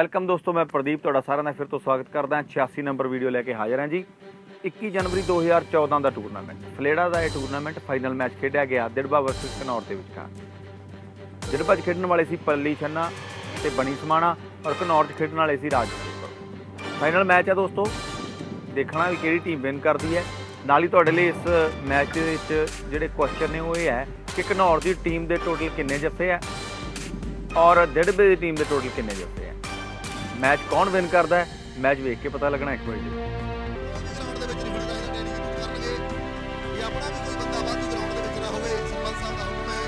Welcome ਦੋਸਤੋ, ਮੈਂ ਪ੍ਰਦੀਪ, ਤੁਹਾਡਾ ਸਾਰਿਆਂ ਦਾ ਫਿਰ ਤੋਂ ਸਵਾਗਤ ਕਰਦਾ ਹਾਂ 86 ਨੰਬਰ ਵੀਡੀਓ ਲੈ ਕੇ ਹਾਜ਼ਰ ਹਾਂ ਜੀ। 21 ਜਨਵਰੀ 2014 ਦਾ ਟੂਰਨਾਮੈਂਟ ਫਲੇੜਾ ਦਾ ਇਹ ਟੂਰਨਾਮੈਂਟ ਫਾਈਨਲ ਮੈਚ ਖੇਡਿਆ ਗਿਆ ਦਿੜਬਾ ਵਰਸਸ ਕਨੌਰ ਦੇ ਵਿਚਕਾਰ ਦਿੜਬਾ 'ਚ ਖੇਡਣ ਵਾਲੇ ਸੀ ਪੱਲੀ ਛੰਨਾ ਤੇ ਬਣੀ ਸਮਾਣਾ ਔਰ ਕਨੌਰ 'ਚ ਖੇਡਣ ਵਾਲੇ ਸੀ ਰਾਜ ਫਾਈਨਲ ਮੈਚ ਹੈ ਦੋਸਤੋ, ਦੇਖਣਾ ਵੀ ਕਿਹੜੀ ਟੀਮ ਵਿਨ ਕਰਦੀ ਹੈ। ਨਾਲ ਹੀ ਤੁਹਾਡੇ ਲਈ ਇਸ ਮੈਚ ਦੇ ਵਿੱਚ ਜਿਹੜੇ ਕੁਐਸਚਨ ਨੇ ਉਹ ਇਹ ਹੈ ਕਿ ਘਨੌਰ ਦੀ ਟੀਮ ਦੇ ਟੋਟਲ ਕਿੰਨੇ ਜੱਫੇ ਹੈ ਔਰ ਦਿੜਬੇ ਦੀ ਟੀਮ ਦੇ ਟੋਟਲ ਕਿੰਨੇ ਜੱਫੇ ਹੈ ਮੈਚ ਕੌਣ ਵਿਨ ਕਰਦਾ ਹੈ? ਮੈਚ ਵੇਖ ਕੇ ਪਤਾ ਲੱਗਣਾ ਇੱਕ ਵਾਰੀ ਜੀ। ਗਰਾਊਂਡ ਦੇ ਵਿੱਚ ਨਹੀਂ ਖੜਦਾ ਇਹਨਾਂ ਟ੍ਰੇਨਿੰਗ ਕਰਨਗੇ ਕਿ ਆਪਣਾ ਵੀ ਕੋਈ ਬੰਦਾ ਵਾਧੂ ਗਰਾਊਂਡ ਦੇ ਵਿੱਚ ਨਾ ਹੋਵੇ। ਸਰਪੰਚ ਸਾਹਿਬ ਦਾ ਹੁਕਮ ਹੈ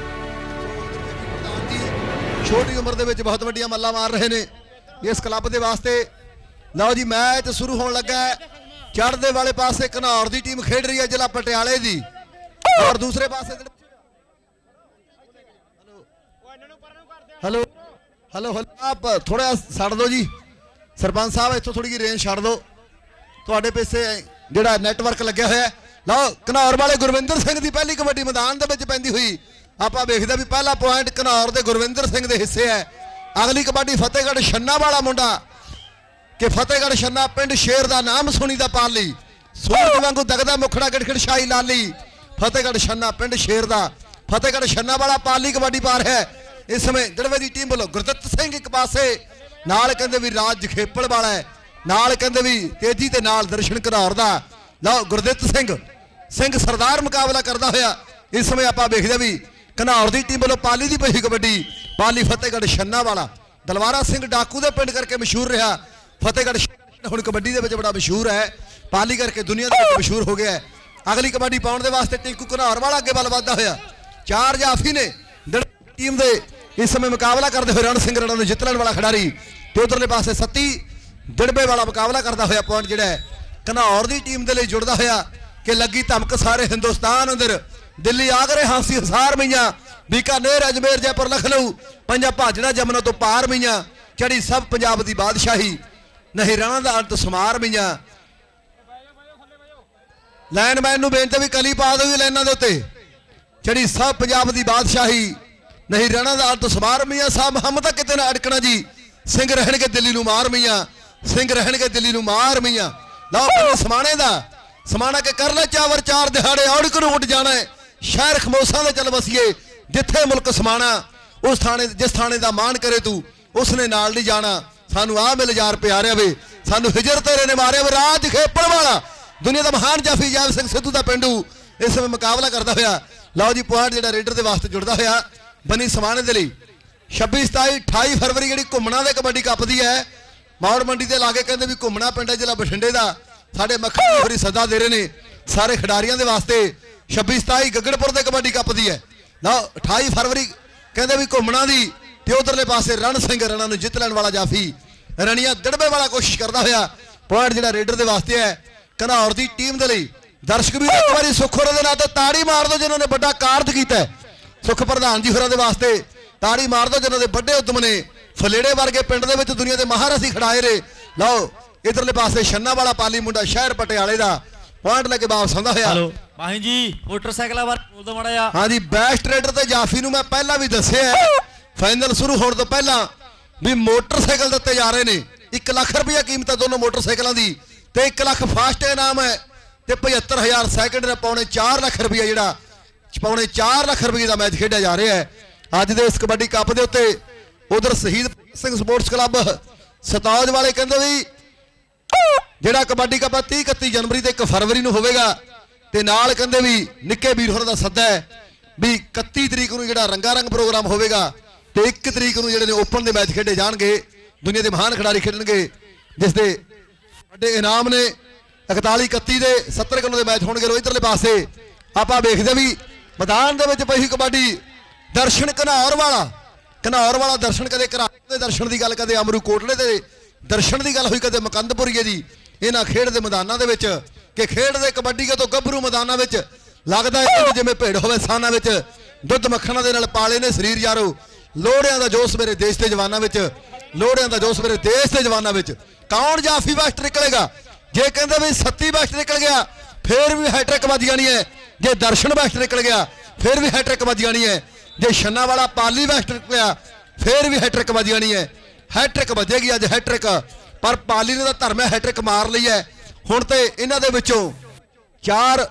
ਪ੍ਰਧਾਨ ਜੀ ਛੋਟੀ ਉਮਰ ਦੇ ਵਿੱਚ ਬਹੁਤ ਵੱਡੀਆਂ ਮੱਲਾਂ ਮਾਰ ਰਹੇ ਨੇ। ਇਸ ਕਲੱਬ ਦੇ ਵਾਸਤੇ ਲਓ ਜੀ, ਮੈਚ ਸ਼ੁਰੂ ਹੋਣ ਲੱਗਾ ਹੈ। ਚੜ੍ਹਦੇ ਵਾਲੇ ਪਾਸੇ ਘਨੌਰ ਦੀ ਟੀਮ ਖੇਡ ਰਹੀ ਹੈ ਜ਼ਿਲ੍ਹਾ ਪਟਿਆਲੇ ਦੀ। ਔਰ ਦੂਸਰੇ ਪਾਸੇ ਹੈਲੋ। ਹੈਲੋ ਹੈਲੋ, ਆਪ ਥੋੜਾ ਛੱਡ ਦਿਓ ਜੀ। ਸਰਪੰਚ ਸਾਹਿਬ ਇੱਥੋਂ ਥੋੜੀ ਜਿਹੀ ਰੇਂਜ ਛੱਡ ਦਿਓ ਤੁਹਾਡੇ ਪਿੱਛੇ ਜਿਹੜਾ ਨੈਟਵਰਕ ਲੱਗਿਆ ਹੋਇਆ ਹੈ ਲਓ ਘਨੌਰ ਵਾਲੇ ਗੁਰਵਿੰਦਰ ਸਿੰਘ ਦੀ ਪਹਿਲੀ ਕਬੱਡੀ ਮੈਦਾਨ ਦੇ ਵਿੱਚ ਪੈਂਦੀ ਹੋਈ ਆਪਾਂ ਵੇਖਦੇ ਵੀ ਪਹਿਲਾ ਪੁਆਇੰਟ ਘਨੌਰ ਦੇ ਗੁਰਵਿੰਦਰ ਸਿੰਘ ਦੇ ਹਿੱਸੇ ਹੈ ਅਗਲੀ ਕਬੱਡੀ ਫਤਿਹਗੜ੍ਹ ਛੰਨਾ ਵਾਲਾ ਮੁੰਡਾ ਕਿ ਫਤਿਹਗੜ੍ਹ ਛੰਨਾ ਪਿੰਡ ਸ਼ੇਰ ਦਾ ਨਾਮ ਸੁਣੀ ਦਾ ਪਾਲੀ ਸੂਰਜ ਵਾਂਗੂ ਦਗਦਾ ਮੁਖੜਾ ਗੜਖੜ ਸ਼ਾਹੀ ਲਾਲੀ ਫਤਿਹਗੜ੍ਹ ਛੰਨਾ ਪਿੰਡ ਸ਼ੇਰ ਦਾ ਫਤਿਹਗੜ੍ਹ ਛੰਨਾ ਵਾਲਾ ਪਾਲੀ ਕਬੱਡੀ ਪਾ ਰਿਹਾ ਹੈ ਇਸ ਸਮੇਂ ਜੜਵੇ ਦੀ ਟੀਮ ਵੱਲੋਂ ਗੁਰਦਿੱਤ ਸਿੰਘ ਇੱਕ ਪਾਸੇ ਨਾਲ ਕਹਿੰਦੇ ਵੀ ਰਾਜ ਜਖੇਪਲ ਵਾਲਾ ਹੈ, ਨਾਲ ਕਹਿੰਦੇ ਵੀ ਤੇਜੀ ਤੇ ਨਾਲ ਦਰਸ਼ਨ ਘਨੌਰ ਦਾ ਲਓ, ਗੁਰਦਿੱਤ ਸਿੰਘ ਸਿੰਘ ਸਰਦਾਰ ਮੁਕਾਬਲਾ ਕਰਦਾ ਹੋਇਆ। ਇਸ ਸਮੇਂ ਆਪਾਂ ਵੇਖਦੇ ਵੀ ਘਨੌਰ ਦੀ ਟੀਮ ਵੱਲੋਂ ਪਾਲੀ ਦੀ ਪਹੀ ਕਬੱਡੀ, ਪਾਲੀ ਫਤਿਹਗੜ੍ਹ ਛੰਨਾ ਵਾਲਾ। ਦਲਵਾਰਾ ਸਿੰਘ ਡਾਕੂ ਦੇ ਪਿੰਡ ਕਰਕੇ ਮਸ਼ਹੂਰ ਰਿਹਾ। ਫਤਿਹਗੜ੍ਹ ਹੁਣ ਕਬੱਡੀ ਦੇ ਵਿੱਚ ਬੜਾ ਮਸ਼ਹੂਰ ਹੈ। ਪਾਲੀ ਕਰਕੇ ਦੁਨੀਆ ਦੇ ਵਿੱਚ ਮਸ਼ਹੂਰ ਹੋ ਗਿਆ ਹੈ। ਅਗਲੀ ਕਬੱਡੀ ਪਾਉਣ ਦੇ ਵਾਸਤੇ ਟਿੰਕੂ ਘਨੌਰ ਵਾਲਾ ਅੱਗੇ ਵੱਲ ਵੱਧਦਾ ਹੋਇਆ। ਚਾਰ ਜਾਫੀ ਨੇ ਦਿੜ- ਟੀਮ ਦੇ ਇਸ ਸਮੇਂ ਮੁਕਾਬਲਾ ਕਰਦੇ ਹੋਏ ਰਣ ਸਿੰਘ ਰਣਾ ਨੂੰ ਜਿੱਤ ਲੈਣ ਵਾਲਾ ਖਿਡਾਰੀ ਤੇ ਉਧਰਲੇ ਪਾਸੇ ਸੱਤੀ ਦਿੜਬੇ ਵਾਲਾ ਮੁਕਾਬਲਾ ਕਰਦਾ ਹੋਇਆ ਪੁਆਇੰਟ ਜਿਹੜਾ ਹੈ, ਘਨੌਰ ਦੀ ਟੀਮ ਦੇ ਲਈ ਜੁੜਦਾ ਹੋਇਆ ਕਿ ਲੱਗੀ ਧਮਕ ਸਾਰੇ ਹਿੰਦੁਸਤਾਨ ਅੰਦਰ। ਦਿੱਲੀ ਆਗਰੇ ਹਾਂਸੀ ਹਸਾਰ ਮਈਆਂ, ਬੀਕਾਨੇਰ, ਅਜਮੇਰ, ਜੈਪੁਰ, ਲਖਨਊ ਪੰਜਾਬ ਭਾਜੜਾ ਜਮਨਾ ਤੋਂ ਪਾਰ ਮਈਆਂ ਚੜੀ ਸਭ ਪੰਜਾਬ ਦੀ ਬਾਦਸ਼ਾਹੀ। ਨਹੀਂ, ਰਣਾ ਦਾ ਅੰਤ ਸਮਾਰ ਮਈਆਂ। ਲਾਈਨਮੈਨ ਨੂੰ ਬੇਨਤੀ ਵੀ ਕਲੀ ਪਾ ਦਿਓ ਲਾਈਨਾਂ ਦੇ ਉੱਤੇ। ਚੜੀ ਸਭ ਪੰਜਾਬ ਦੀ ਬਾਦਸ਼ਾਹੀ। ਨਹੀਂ ਰਹਿਣਾ ਦਾ ਅੰਤ ਸਮਾਰ ਮੀਆਂ ਸਾਹਿਬ ਮੁਹੰਮਦ ਤਾਂ ਕਿਤੇ ਨਾ ਅੜਕਣਾ ਜੀ। ਸਿੰਘ ਰਹਿਣਗੇ, ਦਿੱਲੀ ਨੂੰ ਮਾਰ ਮੀਆਂ ਸਿੰਘ ਰਹਿਣਗੇ, ਦਿੱਲੀ ਨੂੰ ਮਾਰ ਮੀਆਂ ਲਓ ਪਹਿਲੇ ਸਮਾਣੇ ਦਾ। ਸਮਾਣਾ ਕੇ ਕਰ ਲੈ ਚਾਵਰ, ਚਾਰ ਦਿਹਾੜੇ ਔੜਕ ਨੂੰ ਉੱਡ ਜਾਣਾ ਹੈ। ਸ਼ਹਿਰ ਖਮੋਸਾਂ ਦੇ ਚੱਲ ਵਸੀਏ, ਜਿੱਥੇ ਮੁਲਕ ਸਮਾਣਾ। ਉਸ ਥਾਣੇ, ਜਿਸ ਥਾਣੇ ਦਾ ਮਾਣ ਕਰੇ ਤੂੰ, ਉਸਨੇ ਨਾਲ ਨਹੀਂ ਜਾਣਾ। ਸਾਨੂੰ ਆ ਮਿਲ ਯਾਰ ਪਿਆਰਿਆ ਵੇ। ਸਾਨੂੰ ਹਿਜਰ ਤੇਰੇ ਨੇ ਮਾਰਿਆ ਵੇ, ਰਾਜ ਖੇਪਣ ਵਾਲਾ। ਦੁਨੀਆ ਦਾ ਮਹਾਨ ਜਾਫੀ ਜੈਵ ਸਿੰਘ ਸਿੱਧੂ ਦਾ ਪਿੰਡੂ। ਇਸ ਸਮੇਂ ਮੁਕਾਬਲਾ ਕਰਦਾ ਹੋਇਆ। ਲਓ ਜੀ, ਪੁਆਇੰਟ ਜਿਹੜਾ ਰੇਡਰ ਦੇ ਵਾਸਤੇ ਜੁੜਦਾ ਹੋਇਆ। ਬਨੀ ਸਮਾਣੇ ਦੇ ਲਈ। 26 27 28 ਫਰਵਰੀ ਜਿਹੜੀ ਘੁੰਮਣਾ ਦੇ ਕਬੱਡੀ ਕੱਪ ਦੀ ਹੈ ਮੌੜ ਮੰਡੀ ਦੇ ਲਾਗੇ ਕਹਿੰਦੇ ਵੀ ਘੁੰਮਣਾ ਪਿੰਡ ਹੈ, ਜ਼ਿਲ੍ਹਾ ਬਠਿੰਡੇ ਦਾ। ਸਾਡੇ ਮੱਖਣ ਫਰੀ ਸੱਦਾ ਦੇ ਰਹੇ ਨੇ ਸਾਰੇ ਖਿਡਾਰੀਆਂ ਦੇ ਵਾਸਤੇ। 26 27 ਗੱਗੜਪੁਰ ਦੇ ਕਬੱਡੀ ਕੱਪ ਦੀ ਹੈ। ਨਾ 28 ਫਰਵਰੀ ਕਹਿੰਦੇ ਵੀ ਘੁੰਮਣਾ ਦੀ ਤੇ ਉਧਰਲੇ ਪਾਸੇ ਰਣ ਸਿੰਘ ਰਣਾ ਨੂੰ ਜਿੱਤ ਲੈਣ ਵਾਲਾ ਜਾਫੀ। ਰਣੀਆਂ ਦੜਬੇ ਵਾਲਾ ਕੋਸ਼ਿਸ਼ ਕਰਦਾ ਹੋਇਆ। ਪੁਆਇੰਟ ਜਿਹੜਾ ਰੇਡਰ ਦੇ ਵਾਸਤੇ ਹੈ, ਘਨੌਰ ਦੀ ਟੀਮ ਦੇ ਲਈ। ਦਰਸ਼ਕ ਵੀ ਇੱਕ ਵਾਰੀ ਸੁੱਖ ਦੇ ਨਾਂ ਤੇ ਤਾੜੀ ਮਾਰ ਦਿਓ ਜਿਨ੍ਹਾਂ ਨੇ ਵੱਡਾ ਕਾਰਜ ਕੀਤਾ ਹੈ। ਸੁੱਖ ਪ੍ਰਧਾਨ ਜੀ ਹੋਰਾਂ ਦੇ ਵਾਸਤੇ ਤਾੜੀ ਮਾਰ ਦਿਓ ਜਿਨ੍ਹਾਂ ਦੇ ਵੱਡੇ ਉਦਮ ਨੇ। ਫਲੇੜੇ ਵਰਗੇ ਪਿੰਡ ਦੇ ਵਿੱਚ ਦੁਨੀਆ ਦੇ ਮਹਾਰਥੀ ਖੜਾਏ ਰੇ ਲਓ ਇਧਰਲੇ ਪਾਸੇ ਛੰਨਾ ਵਾਲਾ ਪਾਲੀ ਮੁੰਡਾ ਸ਼ਹਿਰ ਪਟਿਆਲੇ ਦਾ। ਪੁਆਇੰਟ ਲੈ ਕੇ ਵਾਪਸ ਆਉਂਦਾ ਹੋਇਆ। ਹੈਲੋ। ਮਾਹੀ ਜੀ ਮੋਟਰਸਾਈਕਲਾਂ ਬਾਰੇ ਬੋਲ ਦੋ ਮਾੜਾ ਜਿਹਾ। ਹਾਂਜੀ ਬੈਸਟ ਰੇਡਰ ਤੇ ਜਾਫੀ ਨੂੰ ਮੈਂ ਪਹਿਲਾਂ ਵੀ ਦੱਸਿਆ ਹੈ। ਫਾਈਨਲ ਸ਼ੁਰੂ ਹੋਣ ਤੋਂ ਪਹਿਲਾਂ ਵੀ ਮੋਟਰਸਾਈਕਲ ਦਿੱਤੇ ਜਾ ਰਹੇ ਨੇ। 1 ਲੱਖ ਰੁਪਏ ਕੀਮਤ ਹੈ ਦੋਨੋਂ ਮੋਟਰਸਾਈਕਲਾਂ ਦੀ। ਤੇ 1 ਲੱਖ ਫਾਸਟ ਇਨਾਮ ਹੈ। ਤੇ 75000 ਸੈਕਿੰਡ ਦੇ ਪੌਣੇ 4 ਲੱਖ ਰੁਪਏ ਜਿਹੜਾ ਪੌਣੇ 4 ਲੱਖ ਰੁਪਏ ਦਾ ਮੈਚ ਖੇਡਿਆ ਜਾ ਰਿਹਾ ਹੈ। ਅੱਜ ਦੇ ਇਸ ਕਬੱਡੀ ਕੱਪ ਦੇ ਉੱਤੇ ਉਧਰ ਸ਼ਹੀਦ ਸਿੰਘ ਸਪੋਰਟਸ ਕਲੱਬ ਸਤੌਜ ਵਾਲੇ ਕਹਿੰਦੇ ਵੀ ਜਿਹੜਾ ਕਬੱਡੀ ਕੱਪ 30 31 ਜਨਵਰੀ ਤੇ 1 ਫਰਵਰੀ ਨੂੰ ਹੋਵੇਗਾ ਤੇ ਨਾਲ ਕਹਿੰਦੇ ਵੀ ਨਿੱਕੇ ਵੀਰ ਹੋਰਾਂ ਦਾ ਸੱਦਾ ਹੈ ਵੀ 31 ਤਰੀਕ ਨੂੰ ਜਿਹੜਾ ਰੰਗਾ ਰੰਗ ਪ੍ਰੋਗਰਾਮ ਹੋਵੇਗਾ ਤੇ 1 ਤਰੀਕ ਨੂੰ ਜਿਹੜੇ ਨੇ ਓਪਨ ਦੇ ਮੈਚ ਖੇਡੇ ਜਾਣਗੇ, ਦੁਨੀਆ ਦੇ ਮਹਾਨ ਖਿਡਾਰੀ ਖੇਡਣਗੇ, ਜਿਸ ਦੇ ਵੱਡੇ ਇਨਾਮ ਨੇ 41 31 ਦੇ 70 ਕਿਲੋ ਦੇ ਮੈਚ ਹੋਣਗੇ ਲੋ ਇਧਰਲੇ ਪਾਸੇ। ਆਪਾਂ ਵੇਖਦੇ ਵੀ ਮੈਦਾਨ ਦੇ ਵਿੱਚ ਪਈ ਕਬੱਡੀ, ਦਰਸ਼ਨ ਘਨੌਰ ਵਾਲਾ। ਘਨੌਰ ਵਾਲਾ ਦਰਸ਼ਨ ਕਦੇ ਘਰਾਟ ਦੇ ਦਰਸ਼ਨ ਦੀ ਗੱਲ ਕਦੇ ਅਮਰੂ ਕੋਟਲੇ ਦੇ। ਦਰਸ਼ਨ ਦੀ ਗੱਲ ਹੋਈ ਕਦੇ ਮਕੰਦਪੁਰੀਏ ਦੀ। ਇਹਨਾਂ ਖੇਡ ਦੇ ਮੈਦਾਨਾਂ ਦੇ ਵਿੱਚ ਕਿ ਖੇਡ ਦੇ ਕਬੱਡੀ ਤੋਂ ਗੱਭਰੂ ਮੈਦਾਨਾਂ ਵਿੱਚ ਲੱਗਦਾ ਹੈ ਜਿਵੇਂ ਭੇੜ ਹੋਵੇ ਸਾਨਾਂ ਵਿੱਚ। ਦੁੱਧ ਮੱਖਣਾ ਦੇ ਨਾਲ ਪਾਲੇ ਨੇ ਸਰੀਰ ਯਾਰੋ। ਲੋੜਿਆਂ ਦਾ ਜੋਸ਼ ਮੇਰੇ ਦੇਸ਼ ਦੇ ਜਵਾਨਾਂ ਵਿੱਚ। ਲੋੜਿਆਂ ਦਾ ਜੋਸ਼ ਮੇਰੇ ਦੇਸ਼ ਦੇ ਜਵਾਨਾਂ ਵਿੱਚ। ਕੌਣ ਜਾਫੀ ਬੈਸਟ ਨਿਕਲੇਗਾ? ਜੇ ਕਹਿੰਦੇ ਵੀ ਸੱਤੀ ਬੈਸਟ ਨਿਕਲ ਗਿਆ, ਫੇਰ ਵੀ ਹੈਟ੍ਰਿਕ ਵੱਜ ਜਾਣੀ ਹੈ ਜੇ ਦਰਸ਼ਨ ਬੈਸਟ ਨਿਕਲ ਗਿਆ ਫੇਰ ਵੀ ਹੈਟ੍ਰਿਕ ਵੱਜ ਜਾਣੀ ਹੈ। ਜੇ ਛੰਨਾ ਵਾਲਾ ਪਾਲੀ ਬੈਸਟ ਨਿਕਲਿਆ ਫੇਰ ਵੀ ਹੈਟ੍ਰਿਕ ਵੱਜ ਜਾਣੀ ਹੈ। ਹੈਟ੍ਰਿਕ ਵੱਜੇਗੀ ਅੱਜ ਹੈਟ੍ਰਿਕ ਪਰ ਪਾਲੀ ਨੇ ਤਾਂ ਧਰਮੇ ਹੈਟ੍ਰਿਕ ਮਾਰ ਲਈ ਹੈ। ਹੁਣ ਤੇ ਇਹਨਾਂ ਦੇ ਵਿੱਚੋਂ ਚਾਰ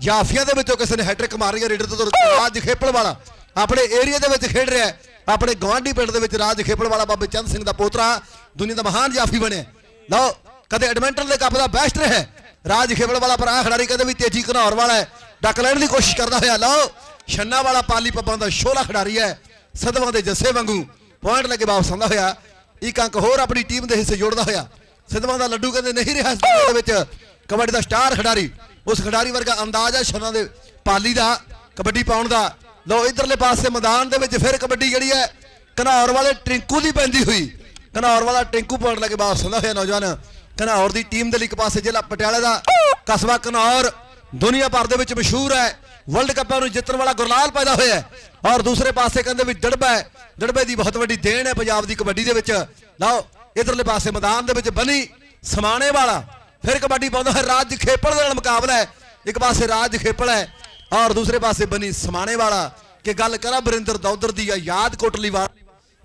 ਜਾਫੀਆਂ ਦੇ ਵਿੱਚੋਂ ਕਿਸੇ ਨੇ ਹੈਟ੍ਰਿਕ ਮਾਰੀ ਹੈ ਰੇਡਰ ਤੋਂ ਰਾਜ ਖੇਪਲ ਵਾਲਾ ਆਪਣੇ ਏਰੀਆ ਦੇ ਵਿੱਚ ਖੇਡ ਰਿਹਾ ਹੈ। ਆਪਣੇ ਗਵਾਂਢੀ ਪਿੰਡ ਦੇ ਵਿੱਚ ਰਾਜ ਖੇਪਲ ਵਾਲਾ ਬਾਬੇ ਚੰਦ ਸਿੰਘ ਦਾ ਪੋਤਰਾ ਦੁਨੀਆ ਦਾ ਮਹਾਨ ਜਾਫੀ ਬਣਿਆ। ਲਓ ਕਦੇ ਐਡਮਿੰਟਨ ਦੇ ਕੱਪ ਦਾ ਬੈਸਟ ਰਿਹਾ ਰਾਜ ਖੇਪਲ ਵਾਲਾ ਪਰ ਆ ਖਿਡਾਰੀ ਕਦੇ ਵੀ ਤੇਜੀ ਘਨੌਰ ਵਾਲਾ ਹੈ। ਡੱਕ ਲੈਣ ਦੀ ਕੋਸ਼ਿਸ਼ ਕਰਦਾ ਹੋਇਆ, ਲਓ, ਛੰਨਾ ਵਾਲਾ ਪਾਲੀ ਪੱਬਾਂ ਦਾ ਸ਼ੋਲਾ ਖਿਡਾਰੀ ਹੈ, ਸਦਵਾਂ ਦੇ ਜੱਸੇ ਵਾਂਗੂ ਪੁਆਇੰਟ ਲੈ ਕੇ ਵਾਪਸ ਆਉਂਦਾ ਹੋਇਆ, ਇੱਕ ਅੰਕ ਹੋਰ ਆਪਣੀ ਟੀਮ ਦੇ ਹਿੱਸੇ ਜੋੜਦਾ ਹੋਇਆ ਸਿੱਧਵਾਂ ਦਾ ਲੱਡੂ ਕਹਿੰਦੇ ਨਹੀਂ ਰਿਹਾ ਦੇ ਵਿੱਚ ਕਬੱਡੀ ਦਾ ਸਟਾਰ ਖਿਡਾਰੀ, ਉਸ ਖਿਡਾਰੀ ਵਰਗਾ ਅੰਦਾਜ਼ ਹੈ ਸ਼ਨਾਂ ਦੇ ਪਾਲੀ ਦਾ, ਕਬੱਡੀ ਪਾਉਣ ਦਾ ਲੋ ਇਧਰਲੇ ਪਾਸੇ ਮੈਦਾਨ ਦੇ ਵਿੱਚ ਫਿਰ ਕਬੱਡੀ ਜਿਹੜੀ ਹੈ ਘਨੌਰ ਵਾਲੇ ਟਿੰਕੂ ਦੀ ਪੈਂਦੀ ਹੋਈ ਘਨੌਰ ਵਾਲਾ ਟਿੰਕੂ ਪੁਆਇੰਟ ਲੈ ਕੇ ਵਾਪਸ ਆਉਂਦਾ ਹੋਇਆ ਨੌਜਵਾਨ ਘਨੌਰ ਦੀ ਟੀਮ ਦੇ ਲਈ ਇੱਕ ਪਾਸੇ ਜ਼ਿਲ੍ਹਾ ਪਟਿਆਲੇ ਦਾ, ਕਸਬਾ ਘਨੌਰ ਦੁਨੀਆ ਭਰ ਦੇ ਵਿੱਚ ਮਸ਼ਹੂਰ ਹੈ। ਵਰਲਡ ਕੱਪਾਂ ਨੂੰ ਜਿੱਤਣ ਵਾਲਾ ਗੁਰਲਾਲ ਪੈਦਾ ਹੋਇਆ ਔਰ ਦੂਸਰੇ ਪਾਸੇ ਕਹਿੰਦੇ ਵੀ ਡੜਬਾ ਹੈ। ਡੜਬੇ ਦੀ ਬਹੁਤ ਵੱਡੀ ਦੇਣ ਹੈ ਪੰਜਾਬ ਦੀ ਕਬੱਡੀ ਦੇ ਵਿੱਚ। ਲਓ, ਇਧਰਲੇ ਪਾਸੇ ਮੈਦਾਨ ਦੇ ਵਿੱਚ ਬਣੀ ਸਮਾਣੇ ਵਾਲਾ। ਫਿਰ ਕਬੱਡੀ ਪਾਉਂਦਾ ਹੈ, ਰਾਜ ਖੇਪਲ ਦੇ ਨਾਲ ਮੁਕਾਬਲਾ ਹੈ। ਇੱਕ ਪਾਸੇ ਰਾਜ ਖੇਪਲ ਹੈ ਔਰ ਦੂਸਰੇ ਪਾਸੇ ਬਣੀ ਸਮਾਣੇ ਵਾਲਾ। ਕਿ ਗੱਲ ਕਰਾਂ ਬਰਿੰਦਰ ਦੌਦਰ ਦੀ ਆ ਯਾਦ ਕੋਟਲੀ ਵਾਲਾ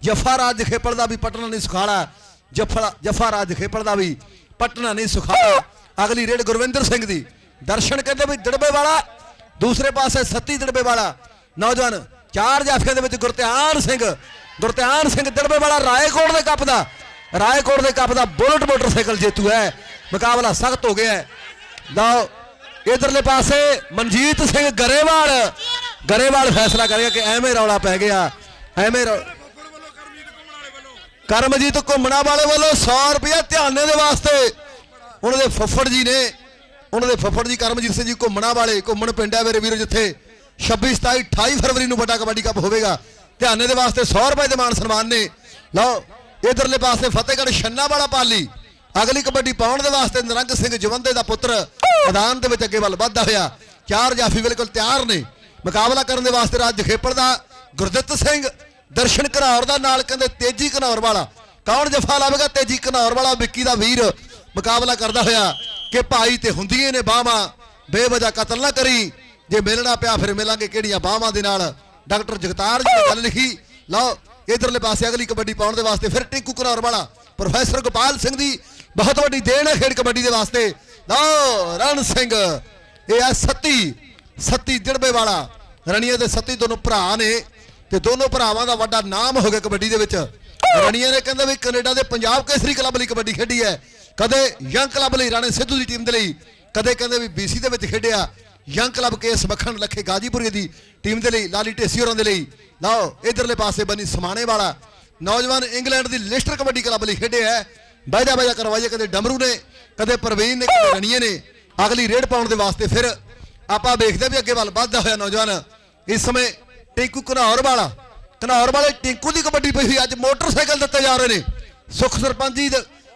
ਜਫਾ ਰਾਜ ਖੇਪਲ ਦਾ ਵੀ ਪਟਨਾ ਨਹੀਂ ਸੁਖਾਲਾ। ਜਫਾ ਜਫਾ ਰਾਜ ਖੇਪਲ ਦਾ ਵੀ ਪਟਨਾ ਨਹੀਂ ਸੁਖਾਲਾ। ਅਗਲੀ ਰੇਡ ਗੁਰਵਿੰਦਰ ਸਿੰਘ ਦੀ। ਦਰਸ਼ਨ ਕਹਿੰਦੇ ਵੀ ਦੜਬੇ ਵਾਲਾ, ਦੂਸਰੇ ਪਾਸੇ ਸੱਤੀ ਦੜਬੇ ਵਾਲਾ। ਨੌਜਵਾਨ ਚਾਰ ਜਾਫੀਆਂ ਦੇ ਵਿੱਚ ਗੁਰਤਿਆਨ ਸਿੰਘ ਗੁਰਤਿਆਨ ਸਿੰਘ ਦੜਬੇ ਵਾਲਾ ਰਾਏਕੋਟ ਦੇ ਕੱਪ ਦਾ। ਰਾਏਕੋਟ ਦੇ ਕੱਪ ਦਾ ਬੁਲਟ ਮੋਟਰਸਾਈਕਲ ਜੇਤੂ ਹੈ। ਮੁਕਾਬਲਾ ਸਖਤ ਹੋ ਗਿਆ ਹੈ। ਲਓ, ਇਧਰਲੇ ਪਾਸੇ ਮਨਜੀਤ ਸਿੰਘ ਗਰੇਵਾਲ। ਗਰੇਵਾਲ ਫੈਸਲਾ ਕਰੇਗਾ ਕਿ ਐਵੇਂ ਰੌਲਾ ਪੈ ਗਿਆ। ਐਵੇਂ ਰੌ- ਕਰਮਜੀਤ ਘੁੰਮਣਾ ਵਾਲੇ ਵੱਲੋਂ 100 ਰੁਪਇਆ ਧਿਆਨੇ ਦੇ ਵਾਸਤੇ। ਉਹਨਾਂ ਦੇ ਫੁੱਫੜ ਜੀ ਨੇ ਉਹਨਾਂ ਦੇ ਫੱਫੜ ਜੀ ਕਰਮਜੀਤ ਸਿੰਘ ਜੀ ਘੁੰਮਣਾ ਵਾਲੇ, ਘੁੰਮਣ ਪਿੰਡ ਹੈ ਮੇਰੇ ਵੀਰੋ ਜਿੱਥੇ 26 27 28 ਫਰਵਰੀ ਨੂੰ ਵੱਡਾ ਕਬੱਡੀ ਕੱਪ ਹੋਵੇਗਾ, ਧਿਆਨੇ ਦੇ ਵਾਸਤੇ 100 ਰੁਪਏ ਦੇ ਮਾਨ ਸਨਮਾਨ ਨੇ। ਲਓ, ਇਧਰਲੇ ਪਾਸੇ ਫਤਿਹਗੜ੍ਹ ਛੰਨਾ ਵਾਲਾ ਪਾਲੀ, ਅਗਲੀ ਕਬੱਡੀ ਪਾਉਣ ਦੇ ਵਾਸਤੇ ਨਿਰੰਗ ਸਿੰਘ ਜਵੰਦੇ ਦਾ ਪੁੱਤਰ ਮੈਦਾਨ ਦੇ ਵਿੱਚ ਅੱਗੇ ਵੱਲ ਵੱਧਦਾ ਹੋਇਆ, ਚਾਰ ਜਾਫੀ ਬਿਲਕੁਲ ਤਿਆਰ ਨੇ। ਮੁਕਾਬਲਾ ਕਰਨ ਦੇ ਵਾਸਤੇ ਰਾਜ ਖੇਪੜ ਦਾ ਗੁਰਦਿੱਤ ਸਿੰਘ, ਦਰਸ਼ਨ ਘਨੌਰ ਦਾ ਨਾਲ ਕਹਿੰਦੇ ਤੇਜੀ ਘਨੌਰ ਵਾਲਾ। ਕੌਣ ਜਫਾ ਲਾਵੇਗਾ? ਤੇਜੀ ਘਨੌਰ ਵਾਲਾ ਵਿੱਕੀ ਦਾ ਵੀਰ। ਮੁਕਾਬਲਾ ਕਰਦਾ ਹੋਇਆ ਕਿ ਭਾਈ ਤੇ ਹੁੰਦੀਆਂ ਨੇ ਬਾਹਾਂ। ਬੇਵਜਾ ਕਤਲ ਨਾ ਕਰੀ। ਜੇ ਮਿਲਣਾ ਪਿਆ ਫਿਰ ਮਿਲਾਂਗੇ ਕਿਹੜੀਆਂ ਬਾਹਾਂ ਦੇ ਨਾਲ? ਡਾਕਟਰ ਜਗਤਾਰ ਜੀ ਨੇ ਗੱਲ ਲਿਖੀ। ਲਓ, ਇਧਰਲੇ ਪਾਸੇ ਅਗਲੀ ਕਬੱਡੀ ਪਾਉਣ ਦੇ ਵਾਸਤੇ ਫਿਰ ਟਿੰਕੂ ਘਨੌਰ ਵਾਲਾ, ਪ੍ਰੋਫੈਸਰ ਗੋਪਾਲ ਸਿੰਘ ਦੀ ਬਹੁਤ ਵੱਡੀ ਦੇਣ ਹੈ ਖੇਡ ਕਬੱਡੀ ਦੇ ਵਾਸਤੇ। ਲਓ, ਰਣ ਸਿੰਘ, ਇਹ ਆ ਸੱਤੀ ਸੱਤੀ ਦਿੜਬੇ ਵਾਲਾ। ਰਣੀਆਂ ਦੇ ਸੱਤੀ ਦੋਨੋਂ ਭਰਾ ਨੇ ਤੇ ਦੋਨੋਂ ਭਰਾਵਾਂ ਦਾ ਵੱਡਾ ਨਾਮ ਹੋ ਗਿਆ ਕਬੱਡੀ ਦੇ ਵਿੱਚ। ਰਣੀਆਂ ਨੇ ਕਹਿੰਦਾ ਵੀ ਕੈਨੇਡਾ ਦੇ ਪੰਜਾਬ ਕੇਸਰੀ ਕਲੱਬ ਲਈ ਕਬੱਡੀ ਖੇਡੀ ਹੈ। ਕਦੇ ਯੰਗ ਕਲੱਬ ਲਈ ਰਾਣੇ ਸਿੱਧੂ ਦੀ ਟੀਮ ਦੇ ਲਈ, ਕਦੇ ਕਹਿੰਦੇ ਵੀ ਬੀਸੀ ਦੇ ਵਿੱਚ ਖੇਡਿਆ। ਯੰਗ ਕਲੱਬ ਕੇਸ ਮੱਖਣ ਲੱਖੇ ਗਾਜੀਪੁਰ ਦੀ ਟੀਮ ਦੇ ਲਈ, ਲਾਲੀ ਢੇਸੀ ਹੋਰਾਂ ਦੇ ਲਈ। ਲਓ, ਇਧਰਲੇ ਪਾਸੇ ਬਣੀ ਸਮਾਣੇ ਵਾਲਾ। ਨੌਜਵਾਨ ਇੰਗਲੈਂਡ ਦੀ ਲਿਸਟਰ ਕਬੱਡੀ ਕਲੱਬ ਲਈ ਖੇਡਿਆ ਹੈ। ਬਾਜਾ ਬਾਜਾ ਕਰਵਾਈਏ, ਕਦੇ ਡਮਰੂ ਨੇ, ਕਦੇ ਪ੍ਰਵੀਨ ਨੇ, ਕਦੇ ਰਣੀਏ ਨੇ। ਅਗਲੀ ਰੇਡ ਪਾਉਣ ਦੇ ਵਾਸਤੇ ਫਿਰ ਆਪਾਂ ਵੇਖਦੇ ਵੀ ਅੱਗੇ ਵੱਲ ਵੱਧਦਾ ਹੋਇਆ ਨੌਜਵਾਨ। ਇਸ ਸਮੇਂ ਟਿੰਕੂ ਘਨੌਰ ਵਾਲਾ ਘਨੌਰ ਵਾਲੇ ਟਿੰਕੂ ਦੀ ਕਬੱਡੀ ਪਈ ਹੋਈ ਅੱਜ ਮੋਟਰਸਾਈਕਲ ਦਿੱਤੇ ਜਾ ਰਹੇ ਨੇ। ਸੁਖ ਸਰਪੰਚ ਜੀ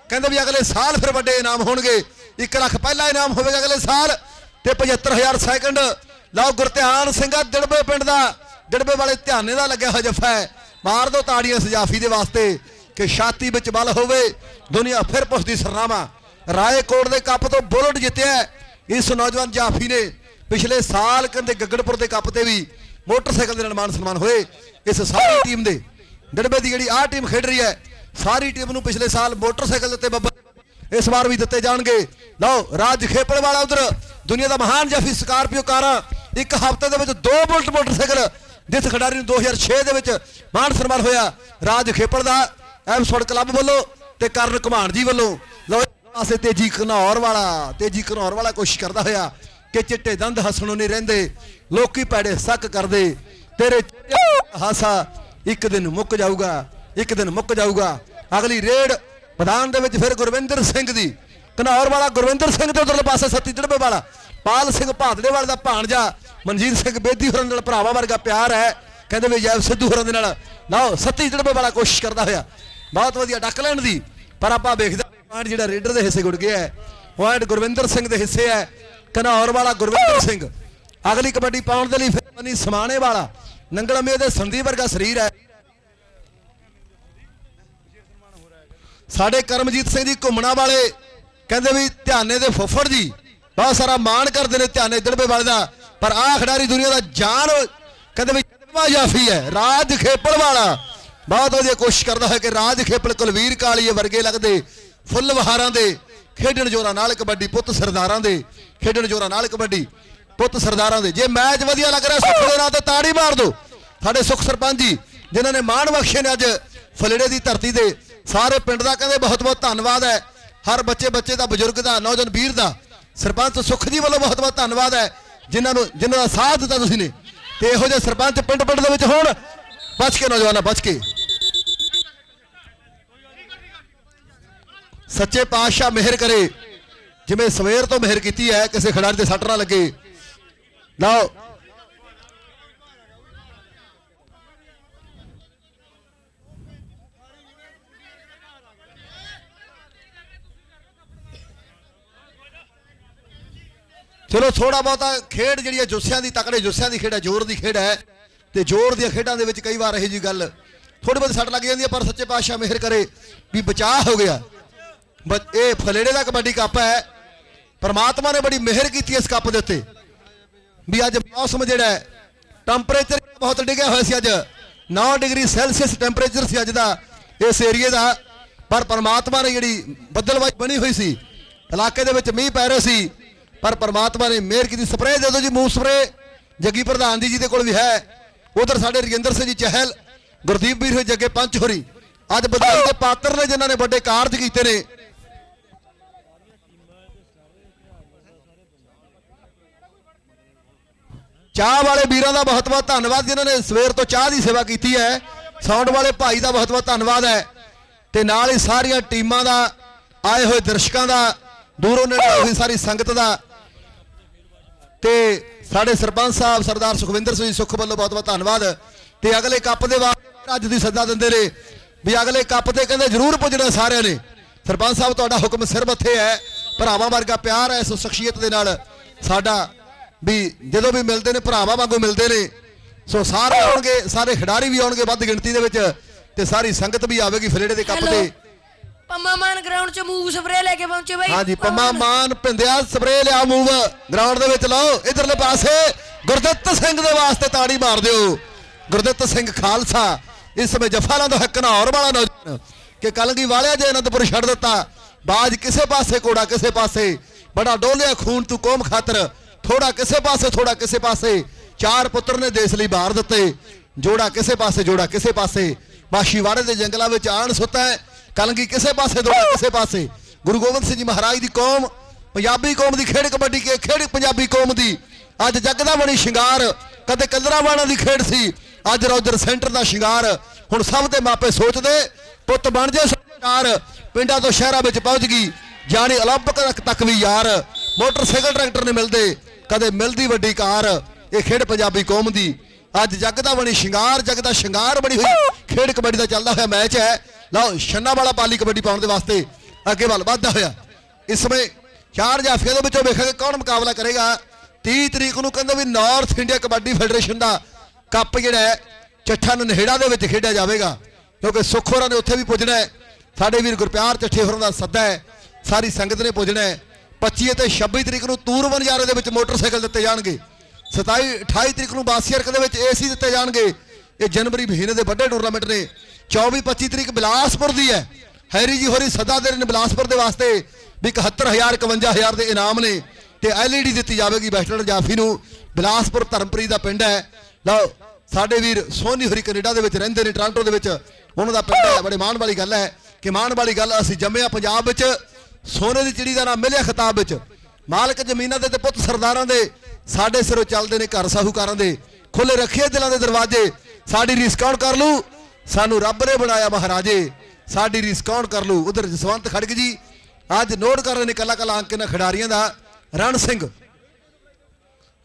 ਕਹਿੰਦੇ ਵੀ ਅਗਲੇ ਸਾਲ ਫਿਰ ਵੱਡੇ ਇਨਾਮ ਹੋਣਗੇ। 1 ਲੱਖ ਪਹਿਲਾ ਇਨਾਮ ਹੋਵੇਗਾ ਅਗਲੇ ਸਾਲ ਤੇ 75000 ਸੈਕਿੰਡ ਲਓ ਗੁਰਧਿਆਨ ਸਿੰਘਾ ਦਿੜਬੇ ਪਿੰਡ ਦਾ। ਦਿੜਬੇ ਵਾਲੇ ਧਿਆਨੇ ਦਾ ਲੱਗਿਆ ਹੋਇਆ ਜੱਫਾ ਹੈ। ਮਾਰ ਦੋ ਤਾੜੀਆਂ ਸਜਾਫੀ ਦੇ ਵਾਸਤੇ ਕਿ ਛਾਤੀ ਵਿੱਚ ਬਲ ਹੋਵੇ। ਦੁਨੀਆ ਫਿਰ ਪੁੱਛਦੀ ਸਰਨਾਮਾ ਰਾਏਕੋਟ ਦੇ ਕੱਪ ਤੋਂ ਬੁਲਟ ਜਿੱਤਿਆ ਇਸ ਨੌਜਵਾਨ ਜਾਫੀ ਨੇ ਪਿਛਲੇ ਸਾਲ ਕਹਿੰਦੇ ਗੱਗੜਪੁਰ ਦੇ ਕੱਪ ਤੇ ਵੀ ਮੋਟਰਸਾਈਕਲ ਦੇ ਨਾਲ ਮਾਨ ਸਨਮਾਨ ਹੋਏ। ਇਸ ਸਾਰੀ ਟੀਮ ਦੇ ਡੜਬੇ ਦੀ ਜਿਹੜੀ ਆਹ ਟੀਮ ਖੇਡ ਰਹੀ ਹੈ ਸਾਰੀ ਟੀਮ ਨੂੰ ਪਿਛਲੇ ਸਾਲ ਮੋਟਰਸਾਈਕਲ ਦਿੱਤੇ ਬੱਬਰ ਇਸ ਵਾਰ ਵੀ ਦਿੱਤੇ ਜਾਣਗੇ। ਲਓ, ਰਾਜ ਖੇਪੜ ਵਾਲਾ ਉਧਰ। ਦੁਨੀਆ ਦਾ ਮਹਾਨ ਜਾਫੀ ਸਕਾਰਪੀਓ ਕਾਰਾਂ। ਇੱਕ ਹਫ਼ਤੇ ਦੇ ਵਿੱਚ ਦੋ ਬੁਲਟ ਮੋਟਰਸਾਈਕਲ ਜਿਸ ਖਿਡਾਰੀ ਨੂੰ 2006 ਦੇ ਵਿੱਚ ਮਾਨ ਸਨਮਾਨ ਹੋਇਆ। ਰਾਜ ਖੇਪੜ ਦਾ ਐਮਸਫੋਰਡ ਕਲੱਬ ਵੱਲੋਂ ਤੇ ਕਰਨ ਘਮਾਣ ਜੀ ਵੱਲੋਂ। ਲਓ ਪਾਸੇ ਤੇਜੀ ਘਨੌਰ ਵਾਲਾ, ਤੇਜੀ ਘਨੌਰ ਵਾਲਾ ਕੋਸ਼ਿਸ਼ ਕਰਦਾ ਹੋਇਆ ਕਿ ਚਿੱਟੇ ਦੰਦ ਹੱਸਣੋਂ ਨਹੀਂ ਰਹਿੰਦੇ। ਲੋਕੀ ਪੈੜੇ ਸੱਕ ਕਰਦੇ। ਤੇਰੇ ਹਾਸਾ ਇੱਕ ਦਿਨ ਮੁੱਕ ਜਾਊਗਾ। ਇੱਕ ਦਿਨ ਮੁੱਕ ਜਾਊਗਾ। ਅਗਲੀ ਰੇਡ ਮੈਦਾਨ ਦੇ ਵਿੱਚ ਫਿਰ ਗੁਰਵਿੰਦਰ ਸਿੰਘ ਦੀ। ਘਨੌਰ ਵਾਲਾ ਗੁਰਵਿੰਦਰ ਸਿੰਘ ਦੇ ਉਧਰਲੇ ਪਾਸੇ ਸੱਤੀ ਜੜਬੇ ਵਾਲਾ। ਪਾਲ ਸਿੰਘ ਭਾਦਲੇ ਵਾਲੇ ਦਾ ਭਾਣਜਾ ਮਨਜੀਤ ਸਿੰਘ ਬੇਦੀ ਹੋਰਾਂ ਨਾਲ ਭਰਾਵਾ ਵਰਗਾ ਪਿਆਰ ਹੈ। ਕਹਿੰਦੇ ਵੀ ਜੈਵ ਸਿੱਧੂ ਹੋਰਾਂ ਦੇ ਨਾਲ। ਲਓ, ਸੱਤੀ ਜੜਬੇ ਵਾਲਾ ਕੋਸ਼ਿਸ਼ ਕਰਦਾ ਹੋਇਆ। ਬਹੁਤ ਵਧੀਆ ਡੱਕ ਲੈਣ ਦੀ। ਪਰ ਆਪਾਂ ਵੇਖਦੇ ਪੁਆਇੰਟ ਜਿਹੜਾ ਰੇਡਰ ਦੇ ਹਿੱਸੇ ਗੁੜ ਗਿਆ ਹੈ ਪੁਆਇੰਟ ਗੁਰਵਿੰਦਰ ਸਿੰਘ ਦੇ ਹਿੱਸੇ ਹੈ। ਘਨੌਰ ਵਾਲਾ ਗੁਰਵਿੰਦਰ ਸਿੰਘ। ਅਗਲੀ ਕਬੱਡੀ ਪਾਉਣ ਦੇ ਲਈ ਫਿਰ ਬਣੀ ਸਮਾਣੇ ਵਾਲਾ। ਨੰਗਲ ਨੰਗਲਮੇ ਦੇ ਸੰਦੀਪ ਵਰਗਾ ਸਰੀਰ ਹੈ। ਸਾਡੇ ਕਰਮਜੀਤ ਸਿੰਘ ਜੀ ਘੁੰਮਣਾ ਵਾਲੇ ਕਹਿੰਦੇ ਵੀ ਧਿਆਨੇ ਦੇ ਫੁੱਫੜ ਜੀ, ਬਹੁਤ ਸਾਰਾ ਮਾਣ ਕਰਦੇ ਨੇ ਧਿਆਨੇ ਦੜਬੇ ਵਾਲੇ ਦਾ, ਪਰ ਆਹ ਖਿਡਾਰੀ ਦੁਨੀਆ ਦਾ ਜਾਨ ਕਹਿੰਦੇ ਵੀ ਜਮਾ ਜਾਫੀ ਹੈ, ਰਾਜ ਖੇਪਲ ਵਾਲਾ। ਬਹੁਤ ਵਧੀਆ ਕੋਸ਼ਿਸ਼ ਕਰਦਾ ਹੈ ਕਿ ਰਾਜ ਖੇਪਲ ਕੁਲਵੀਰ ਕਾਲੀਏ ਵਰਗੇ ਲੱਗਦੇ, ਫੁੱਲ ਵਹਾਰਾਂ ਦੇ, ਖੇਡਣ ਜੋਰਾਂ ਨਾਲ ਕਬੱਡੀ, ਪੁੱਤ ਸਰਦਾਰਾਂ ਦੇ, ਖੇਡਣ ਜੋਰਾਂ ਨਾਲ ਕਬੱਡੀ, ਪੁੱਤ ਸਰਦਾਰਾਂ ਦੇ। ਜੇ ਮੈਚ ਵਧੀਆ ਲੱਗ ਰਿਹਾ, ਸੁੱਖ ਦੇ ਨਾਂ ਤੇ ਤਾੜੀ ਮਾਰ ਦਿਓ। ਸਾਡੇ ਸੁਖ ਸਰਪੰਚ ਜੀ, ਜਿਨ੍ਹਾਂ ਨੇ ਮਾਣ ਬਖਸ਼ੇ ਨੇ ਅੱਜ ਫਲੇੜੇ ਦੀ ਧਰਤੀ ਦੇ ਸਾਰੇ ਪਿੰਡ ਦਾ ਕਹਿੰਦੇ ਬਹੁਤ ਬਹੁਤ ਧੰਨਵਾਦ ਹੈ। ਹਰ ਬੱਚੇ ਬੱਚੇ ਦਾ, ਬਜ਼ੁਰਗ ਦਾ, ਨੌਜਵਾਨ ਵੀਰ ਦਾ, ਸਰਪੰਚ ਸੁਖ ਜੀ ਵੱਲੋਂ ਬਹੁਤ ਬਹੁਤ ਧੰਨਵਾਦ ਹੈ, ਜਿਨ੍ਹਾਂ ਨੂੰ ਜਿਨ੍ਹਾਂ ਦਾ ਸਾਥ ਦਿੱਤਾ ਤੁਸੀਂ ਨੇ। ਤੇ ਇਹੋ ਜਿਹੇ ਸਰਪੰਚ ਪਿੰਡ ਪਿੰਡ ਦੇ ਵਿੱਚ ਹੋਣ, ਬਚ ਕੇ ਨੌਜਵਾਨਾਂ, ਬਚ ਕੇ। ਸੱਚੇ ਪਾਤਸ਼ਾਹ ਮਿਹਰ ਕਰੇ। ਜਿਵੇਂ ਸਵੇਰ ਤੋਂ ਮਿਹਰ ਕੀਤੀ ਹੈ, ਕਿਸੇ ਖਿਡਾਰੀ ਦੇ ਸੱਟ ਨਾ ਲੱਗੇ। ਲਓ ਚਲੋ ਥੋੜਾ ਬਹੁਤਾ ਖੇਡ ਜਿਹੜੀ ਹੈ ਜੁੱਸਿਆਂ ਦੀ, ਤਕੜੇ ਜੁੱਸਿਆਂ ਦੀ ਖੇਡ ਹੈ, ਜ਼ੋਰ ਦੀ ਖੇਡ ਹੈ ਤੇ ਜ਼ੋਰ ਦੀਆਂ ਖੇਡਾਂ ਦੇ ਵਿੱਚ ਕਈ ਵਾਰ ਇਹੋ ਜੀ ਗੱਲ ਥੋੜੀ ਬਹੁਤੀ ਸੱਟ ਲੱਗ ਜਾਂਦੀ ਹੈ, ਪਰ ਸੱਚੇ ਪਾਤਸ਼ਾਹ ਮਿਹਰ ਕਰੇ ਵੀ ਬਚਾਅ ਹੋ ਗਿਆ। ਬ- ਇਹ ਫਲੇੜੇ ਦਾ ਕਬੱਡੀ ਕੱਪ ਹੈ। ਪਰਮਾਤਮਾ ਨੇ ਬੜੀ ਮਿਹਰ ਕੀਤੀ ਇਸ ਕੱਪ ਦੇ ਉੱਤੇ ਵੀ ਅੱਜ ਮੌਸਮ ਜਿਹੜਾ ਹੈ ਟੈਂਪਰੇਚਰ ਬਹੁਤ ਡਿੱਗਿਆ ਹੋਇਆ ਸੀ ਅੱਜ। 9 ਡਿਗਰੀ ਸੈਲਸੀਅਸ ਟੈਂਪਰੇਚਰ ਸੀ ਅੱਜ ਦਾ ਇਸ ਏਰੀਏ ਦਾ। ਪਰ ਪਰਮਾਤਮਾ ਨੇ ਜਿਹੜੀ ਬੱਦਲਵਾਈ ਬਣੀ ਹੋਈ ਸੀ, ਇਲਾਕੇ ਦੇ ਵਿੱਚ ਮੀਂਹ ਪੈ ਰਿਹਾ ਸੀ। ਪਰ ਪਰਮਾਤਮਾ ਨੇ ਮਿਹਰ ਕੀਤੀ। ਸਪਰੇਅ ਦੇ ਦਿਓ ਜੀ, ਮੂੰਹ ਸਪਰੇਅ। ਜੱਗੀ ਪ੍ਰਧਾਨ ਜੀ ਜੀ ਦੇ ਕੋਲ ਵੀ ਹੈ, ਉਧਰ ਸਾਡੇ ਰਜਿੰਦਰ ਸਿੰਘ ਜੀ ਚਹਿਲ, ਗੁਰਦੀਪ ਵੀਰ ਹੋਏ ਜੱਗੇ ਪੰਚ ਹੋਰੀ ਅੱਜ ਵਧਾਈ ਦੇ ਪਾਤਰ ਨੇ ਜਿਨ੍ਹਾਂ ਨੇ ਵੱਡੇ ਕਾਰਜ ਕੀਤੇ ਨੇ। ਚਾਹ ਵਾਲੇ ਵੀਰਾਂ ਦਾ ਬਹੁਤ ਬਹੁਤ ਧੰਨਵਾਦ, ਜਿਨ੍ਹਾਂ ਨੇ ਸਵੇਰ ਤੋਂ ਚਾਹ ਦੀ ਸੇਵਾ ਕੀਤੀ ਹੈ। ਸਾਊਂਡ ਵਾਲੇ ਭਾਈ ਦਾ ਬਹੁਤ ਬਹੁਤ ਧੰਨਵਾਦ ਹੈ। ਤੇ ਨਾਲ ਹੀ ਸਾਰੀਆਂ ਟੀਮਾਂ ਦਾ, ਆਏ ਹੋਏ ਦਰਸ਼ਕਾਂ ਦਾ, ਦੂਰੋਂ ਨੇੜੇ ਹੋਈ ਸਾਰੀ ਸੰਗਤ ਦਾ ਤੇ ਸਾਡੇ ਸਰਪੰਚ ਸਾਹਿਬ ਸਰਦਾਰ ਸੁਖਵਿੰਦਰ ਸਿੰਘ ਸੁਖ ਵੱਲੋਂ ਬਹੁਤ ਬਹੁਤ ਧੰਨਵਾਦ। ਤੇ ਅਗਲੇ ਕੱਪ ਦੇ ਵਾਸਤੇ ਅੱਜ ਦੀ ਸੱਦਾ ਦਿੰਦੇ ਨੇ ਵੀ ਅਗਲੇ ਕੱਪ ਤੇ ਕਹਿੰਦੇ ਜ਼ਰੂਰ ਪੁੱਜਣਾ ਸਾਰਿਆਂ ਨੇ। ਸਰਪੰਚ ਸਾਹਿਬ ਤੁਹਾਡਾ ਹੁਕਮ ਸਿਰ ਮੱਥੇ ਹੈ। ਭਰਾਵਾਂ ਵਰਗਾ ਪਿਆਰ ਹੈ ਇਸ ਸ਼ਖਸੀਅਤ ਦੇ ਨਾਲ। ਸਾਡਾ ਵੀ ਜਦੋਂ ਵੀ ਮਿਲਦੇ ਨੇ ਭਰਾਵਾਂ ਵਾਂਗੂ ਮਿਲਦੇ ਨੇ। ਸੋ ਸਾਰੇ ਆਉਣਗੇ ਸਾਰੇ ਖਿਡਾਰੀ ਵੀ ਆਉਣਗੇ ਵੱਧ ਗਿਣਤੀ ਦੇ ਵਿੱਚ ਤੇ ਸਾਰੀ ਸੰਗਤ ਵੀ ਆਵੇਗੀ ਫਲੇੜੇ ਦੇ ਕੱਪ। ਤੇ। ਪੰਮਾ ਮਾਨ ਗਰਾਊਂਡ 'ਚ ਮੂਵ ਸਪਰੇ ਲੈ ਕੇ ਪਹੁੰਚੇ ਬਾਈ। ਹਾਂਜੀ ਪੰਮਾ ਮਾਨ ਭਿੰਦਿਆ ਸਪਰੇ ਲਿਆ ਮੂਵ ਗਰਾਊਂਡ ਦੇ ਵਿੱਚ ਲਾਓ ਇਧਰਲੇ ਪਾਸੇ। ਗੁਰਦਿੱਤ ਸਿੰਘ ਦੇ ਵਾਸਤੇ ਤਾੜੀ ਮਾਰ ਦਿਓ। ਗੁਰਦਿੱਤ ਸਿੰਘ ਖਾਲਸਾ ਇਸ ਸਮੇਂ ਜਫਾ ਲਾਉਂਦਾ ਹੈ ਘਨੌਰ ਵਾਲਾ ਨੌਜਵਾਨ ਕਿ ਕਲਗੀ ਵਾਲਿਆ ਜੇ ਅਨੰਦਪੁਰ ਛੱਡ ਦਿੱਤਾ। ਬਾਜ ਕਿਸੇ ਪਾਸੇ ਕੋੜਾ ਕਿਸੇ ਪਾਸੇ। ਬੜਾ ਡੋਲਿਆ ਖੂਨ ਤੂੰ ਕੌਮ ਖਾਤਰ। ਥੋੜਾ ਕਿਸੇ ਪਾਸੇ ਥੋੜਾ ਕਿਸੇ ਪਾਸੇ। ਚਾਰ ਪੁੱਤਰ ਨੇ ਦੇਸ਼ ਲਈ ਬਾਹਰ ਦਿੱਤੇ। ਜੋੜਾ ਕਿਸੇ ਪਾਸੇ ਜੋੜਾ ਕਿਸੇ ਪਾਸੇ। ਮਾਸ਼ੀਵਾੜੇ ਦੇ ਜੰਗਲਾਂ ਵਿੱਚ ਆਣ ਸੁੱਤਾ ਹੈ। ਕਲਗੀ ਕਿਸੇ ਪਾਸੇ ਦੋੜਾ ਕਿਸੇ ਪਾਸੇ ਗੁਰੂ ਗੋਬਿੰਦ ਸਿੰਘ ਜੀ ਮਹਾਰਾਜ ਦੀ ਕੌਮ ਪੰਜਾਬੀ ਕੌਮ ਦੀ ਖੇਡ ਕਬੱਡੀ ਕੇ ਖੇਡ ਪੰਜਾਬੀ ਕੌਮ ਦੀ ਅੱਜ ਜੱਗ ਦਾ ਬਣੀ ਸ਼ਿੰਗਾਰ ਕਦੇ ਕਲਰਾਵਾਣਾ ਦੀ ਖੇਡ ਸੀ ਅੱਜ ਰੌਜਰ ਸੈਂਟਰ ਦਾ ਸ਼ਿੰਗਾਰ ਹੁਣ ਸਭ ਦੇ ਮਾਪੇ ਸੋਚਦੇ ਪੁੱਤ ਬਣ ਜੇ ਸਰਕਾਰ ਪਿੰਡਾਂ ਤੋਂ ਸ਼ਹਿਰਾਂ ਵਿੱਚ ਪਹੁੰਚ ਗਈ ਜਾਣੀ 올림픽 ਤੱਕ ਤੱਕ ਵੀ ਯਾਰ ਮੋਟਰਸਾਈਕਲ ਟਰੈਕਟਰ ਨੇ ਮਿਲਦੇ ਕਦੇ ਮਿਲਦੀ ਵੱਡੀ ਕਾਰ ਇਹ ਖੇਡ ਪੰਜਾਬੀ ਕੌਮ ਦੀ ਅੱਜ ਜੱਗ ਦਾ ਬਣੀ ਸ਼ਿੰਗਾਰ, ਜੱਗ ਦਾ ਸ਼ਿੰਗਾਰ ਬਣੀ ਹੋਈ ਖੇਡ ਕਬੱਡੀ ਦਾ ਚੱਲਦਾ ਹੋਇਆ ਮੈਚ ਹੈ। ਲਓ ਛੰਨਾ ਵਾਲਾ ਪਾਲੀ ਕਬੱਡੀ ਪਾਉਣ ਦੇ ਵਾਸਤੇ ਅੱਗੇ ਵੱਲ ਵੱਧਦਾ ਹੋਇਆ। ਇਸ ਸਮੇਂ ਚਾਰ ਜਾਫੀਆਂ ਦੇ ਵਿੱਚੋਂ ਵੇਖਾਂਗੇ ਕੌਣ ਮੁਕਾਬਲਾ ਕਰੇਗਾ। 30 ਤਰੀਕ ਨੂੰ ਕਹਿੰਦੇ ਵੀ ਨਾਰਥ ਇੰਡੀਆ ਕਬੱਡੀ ਫੈਡਰੇਸ਼ਨ ਦਾ ਕੱਪ ਜਿਹੜਾ ਹੈ, ਚੱਠਾ ਨਹਿੜਾ ਦੇ ਵਿੱਚ ਖੇਡਿਆ ਜਾਵੇਗਾ। ਕਿਉਂਕਿ ਸੁੱਖ ਹੋਰਾਂ ਨੇ ਉੱਥੇ ਵੀ ਪੁੱਜਣਾ ਹੈ। ਸਾਡੇ ਵੀਰ ਗੁਰਪਿਆਰ ਚੱਠੇ ਹੋਰਾਂ ਦਾ ਸੱਦਾ ਹੈ। ਸਾਰੀ ਸੰਗਤ ਨੇ ਪੁੱਜਣਾ ਹੈ। 25 ਅਤੇ 26 ਤਰੀਕ ਨੂੰ ਤੂਰ ਵਨਜਾਰੇ ਦੇ ਵਿੱਚ ਮੋਟਰਸਾਈਕਲ ਦਿੱਤੇ ਜਾਣਗੇ। 27 28 ਤਰੀਕ ਨੂੰ ਬਾਸੀਅਰਕ ਦੇ ਵਿੱਚ ਏਸੀ ਦਿੱਤੇ ਜਾਣਗੇ। ਇਹ ਜਨਵਰੀ ਮਹੀਨੇ ਦੇ ਵੱਡੇ ਟੂਰਨਾਮੈਂਟ ਨੇ। 24 25 ਤਰੀਕ ਬਿਲਾਸਪੁਰ ਦੀ ਹੈ। ਹੈਰੀ ਜੀ ਹੋਰੀ ਸਦਾ ਦੇ ਰਹੇ ਨੇ ਬਿਲਾਸਪੁਰ ਦੇ ਵਾਸਤੇ ਵੀ 71000 51000 ਦੇ ਇਨਾਮ ਨੇ ਤੇ ਐਲਈਡੀ ਦਿੱਤੀ ਜਾਵੇਗੀ ਬੈਸਟਰ ਜਾਫੀ ਨੂੰ। ਬਿਲਾਸਪੁਰ ਧਰਮਪੁਰੀ ਦਾ ਪਿੰਡ ਹੈ। ਲਓ, ਸਾਡੇ ਵੀਰ ਸੋਨੀ ਹੋਰੀ ਕੈਨੇਡਾ ਦੇ ਵਿੱਚ ਰਹਿੰਦੇ ਨੇ, ਟੋਰਾਂਟੋ ਦੇ ਵਿੱਚ। ਉਹਨਾਂ ਦਾ ਪਿੰਡ ਹੈ, ਬੜੇ ਮਾਣ ਵਾਲੀ ਗੱਲ ਹੈ ਕਿ ਮਾਣ ਵਾਲੀ ਗੱਲ ਅਸੀਂ ਜੰਮਿਆ ਪੰਜਾਬ ਵਿੱਚ। ਸੋਨੇ ਦੀ ਚਿੜੀ ਦਾ ਨਾਮ ਮਿਲਿਆ ਖਿਤਾਬ ਵਿੱਚ। ਮਾਲਕ ਜ਼ਮੀਨਾਂ ਦੇ ਤੇ ਪੁੱਤ ਸਰਦਾਰਾਂ ਦੇ। ਸਾਡੇ ਸਿਰੋਂ ਚੱਲਦੇ ਨੇ ਘਰ ਸਾਹੂਕਾਰਾਂ ਦੇ। ਖੁੱਲੇ ਰੱਖੇ ਦਿਲਾਂ ਦੇ ਦਰਵਾਜ਼ੇ। ਸਾਡੀ ਰੀਸ ਕੌਣ ਕਰ ਲੂ ਸਾਨੂੰ ਰੱਬ ਨੇ ਬਣਾਇਆ ਮਹਾਰਾਜੇ। ਸਾਡੀ ਰੀਸ ਕੌਣ ਕਰ ਲੂ ਉਧਰ ਜਸਵੰਤ ਖੜਕ ਜੀ। ਅੱਜ ਨੋਟ ਕਰ ਰਹੇ ਨੇ ਕੱਲਾ ਕਲਾ ਅੰਕ ਇਹਨਾਂ ਖਿਡਾਰੀਆਂ ਦਾ। ਰਣ ਸਿੰਘ।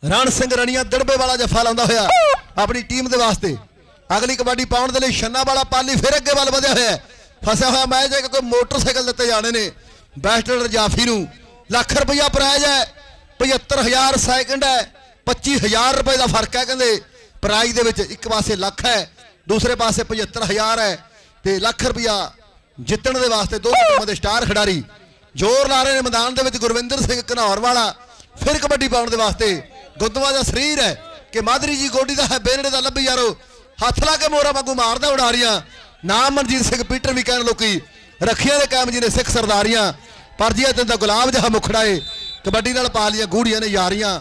ਰਣ ਸਿੰਘ ਰਣੀਆਂ ਦੜਬੇ ਵਾਲਾ ਜਫਾ ਲਾਉਂਦਾ ਹੋਇਆ ਆਪਣੀ ਟੀਮ ਦੇ ਵਾਸਤੇ। ਅਗਲੀ ਕਬੱਡੀ ਪਾਉਣ ਦੇ ਲਈ ਛੰਨਾ ਵਾਲਾ ਪਾਲੀ ਫਿਰ ਅੱਗੇ ਵੱਲ ਵਧਿਆ ਹੋਇਆ। ਫਸਿਆ ਹੋਇਆ ਮੈਚ ਹੈ ਕਿ ਕੋਈ ਮੋਟਰਸਾਈਕਲ ਦਿੱਤੇ ਜਾਣੇ ਨੇ। ਬੈਸਟਰ ਜਾਫੀ ਨੂੰ ਲੱਖ ਰੁਪਇਆ ਪ੍ਰਾਈਜ਼ ਹੈ। 75000 ਸੈਕਿੰਡ ਹੈ 25000 ਰੁਪਏ ਦਾ ਫ਼ਰਕ ਹੈ ਕਹਿੰਦੇ। ਪ੍ਰਾਈਜ਼ ਦੇ ਵਿੱਚ ਇੱਕ ਪਾਸੇ ਲੱਖ ਹੈ, ਦੂਸਰੇ ਪਾਸੇ 75000 ਹੈ ਤੇ ਲੱਖ ਰੁਪਇਆ ਜਿੱਤਣ ਦੇ ਵਾਸਤੇ ਦੋ ਟੀਮਾਂ ਦੇ ਸਟਾਰ ਖਿਡਾਰੀ ਜ਼ੋਰ ਲਾ ਰਹੇ ਨੇ ਮੈਦਾਨ ਦੇ ਵਿੱਚ ਗੁਰਵਿੰਦਰ ਸਿੰਘ ਘਨੌਰ ਵਾਲਾ। ਫਿਰ ਕਬੱਡੀ ਪਾਉਣ ਦੇ ਵਾਸਤੇ ਗੁੱਦਵਾ ਦਾ ਸਰੀਰ ਹੈ ਕਿ ਮਾਦਰੀ ਜੀ ਗੋਡੀ ਦਾ ਹੈ, ਬੇਨੜੇ ਦਾ ਲੱਭੀ ਯਾਰੋ। ਹੱਥ ਲਾ ਕੇ ਮੋਰਾ ਵਾਂਗੂ ਮਾਰਦਾ ਉਡਾਰੀਆਂ। ਨਾਮ ਮਨਜੀਤ ਸਿੰਘ, ਪੀਟਰ ਵੀ ਕਹਿਣ ਲੋਕੀ, ਰੱਖੀਆਂ ਦੇ ਕਾਇਮ ਜੀ ਨੇ ਸਿੱਖ ਸਰਦਾਰੀਆਂ। ਪਰ ਜੀ ਤੇ ਦਾ ਗੁਲਾਬ ਜਹਾ ਮੁਖੜਾ ਏ। ਕਬੱਡੀ ਨਾਲ ਪਾ ਲੀਆਂ ਗੂੜੀਆਂ ਨੇ ਯਾਰੀਆਂ।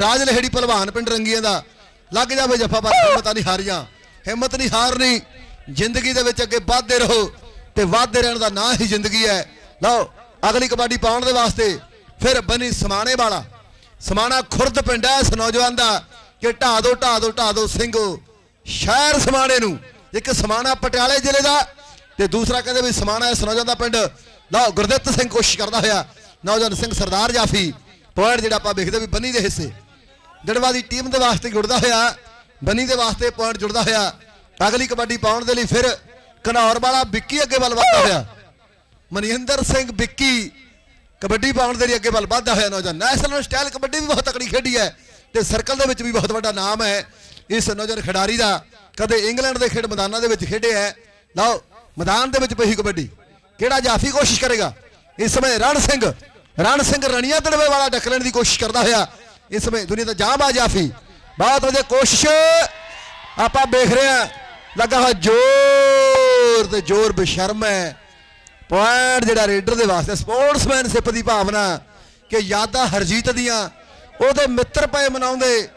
ਰਾਜ ਲਹਿੜੀ ਭਲਵਾਨ ਪਿੰਡ ਰੰਗੀਆਂ ਦਾ। ਲੱਗ ਜਾਵੇ ਜੱਫਾ ਪਰ ਹਿੰਮਤਾਂ ਨਹੀਂ ਹਾਰੀਆਂ। ਹਿੰਮਤ ਨਹੀਂ ਹਾਰਨੀ। ਜ਼ਿੰਦਗੀ ਦੇ ਵਿੱਚ ਅੱਗੇ ਵਧਦੇ ਰਹੋ ਤੇ ਵਧਦੇ ਰਹਿਣ ਦਾ ਨਾਂ ਹੀ ਜ਼ਿੰਦਗੀ ਹੈ। ਲਓ ਅਗਲੀ ਕਬੱਡੀ ਪਾਉਣ ਦੇ ਵਾਸਤੇ ਫਿਰ ਬਣੀ ਸਮਾਣੇ ਵਾਲਾ। ਸਮਾਣਾ ਖੁਰਦ ਪਿੰਡ ਹੈ ਇਸ ਨੌਜਵਾਨ ਦਾ ਕਿ ਢਾ ਦੋ ਢਾ ਦੋ ਢਾ ਦੋ ਸਿੰਘੋ ਸ਼ਹਿਰ ਸਮਾਣੇ ਨੂੰ। ਇੱਕ ਸਮਾਣਾ ਪਟਿਆਲੇ ਜ਼ਿਲ੍ਹੇ ਦਾ ਤੇ ਦੂਸਰਾ ਕਹਿੰਦੇ ਵੀ ਸਮਾਣਾ ਇਸ ਨੌਜਵਾਨ ਦਾ ਪਿੰਡ। ਲਓ ਗੁਰਦਿੱਤ ਸਿੰਘ ਕੋਸ਼ਿਸ਼ ਕਰਦਾ ਹੋਇਆ। ਨੌਜਵਾਨ ਸਿੰਘ ਸਰਦਾਰ ਜਾਫੀ, ਪੁਆਇੰਟ ਜਿਹੜਾ ਆਪਾਂ ਵੇਖਦੇ ਵੀ ਬੰਨੀ ਦੇ ਹਿੱਸੇ। ਜੜਵਾ ਦੀ ਟੀਮ ਦੇ ਵਾਸਤੇ ਜੁੜਦਾ ਹੋਇਆ, ਬੰਨੀ ਦੇ ਵਾਸਤੇ ਪੁਆਇੰਟ ਜੁੜਦਾ ਹੋਇਆ। ਅਗਲੀ ਕਬੱਡੀ ਪਾਉਣ ਦੇ ਲਈ ਫਿਰ ਘਨੌਰ ਵਾਲਾ ਵਿੱਕੀ ਅੱਗੇ ਵੱਲ ਵਧਦਾ ਹੋਇਆ। ਮਨਿੰਦਰ ਸਿੰਘ ਵਿੱਕੀ ਕਬੱਡੀ ਪਾਉਣ ਦੇ ਲਈ ਅੱਗੇ ਵੱਲ ਵਧਦਾ ਹੋਇਆ ਨੌਜਵਾਨ। ਨੈਸ਼ਨਲ ਸਟਾਈਲ ਕਬੱਡੀ ਵੀ ਬਹੁਤ ਤਕੜੀ ਖੇਡੀ ਹੈ ਤੇ ਸਰਕਲ ਦੇ ਵਿੱਚ ਵੀ ਬਹੁਤ ਵੱਡਾ ਨਾਮ ਹੈ। ਇਸ ਨੌਜਵਾਨ ਖਿਡਾਰੀ ਦਾ ਕਦੇ ਇੰਗਲੈਂਡ ਦੇ ਖੇਡ ਮੈਦਾਨਾਂ ਦੇ ਵਿੱਚ ਖੇਡਿਆ ਹੈ। ਲਓ, ਮੈਦਾਨ ਦੇ ਵਿੱਚ ਪਈ ਕਬੱਡੀ। ਕਿਹੜਾ ਜਾਫੀ ਕੋਸ਼ਿਸ਼ ਕਰੇਗਾ? ਇਸ ਸਮੇਂ ਰਣ ਸਿੰਘ ਰਣ ਸਿੰਘ ਰਣੀਆਂ ਤੜਵੇ ਵਾਲਾ ਡੱਕ ਲੈਣ ਦੀ ਕੋਸ਼ਿਸ਼ ਕਰਦਾ ਹੋਇਆ। ਇਸ ਸਮੇਂ ਦੁਨੀਆ ਦਾ ਜਾਂਬਾ ਜਾਫੀ। ਬਹੁਤ ਵਧੀਆ ਕੋਸ਼ਿਸ਼ ਆਪਾਂ ਵੇਖ ਰਹੇ ਹਾਂ। ਲੱਗਾ ਹੋਇਆ ਜ਼ੋਰ ਤੇ ਜ਼ੋਰ ਬਸ਼ਰਮ ਹੈ। ਪੁਆਇੰਟ ਜਿਹੜਾ ਰੇਡਰ ਦੇ ਵਾਸਤੇ ਸਪੋਰਟਸਮੈਨਸ਼ਿਪ ਦੀ ਭਾਵਨਾ ਕਿ ਯਾਦਾਂ ਹਰਜੀਤ ਦੀਆਂ, ਉਹਦੇ ਮਿੱਤਰ ਪਏ ਮਨਾਉਂਦੇ।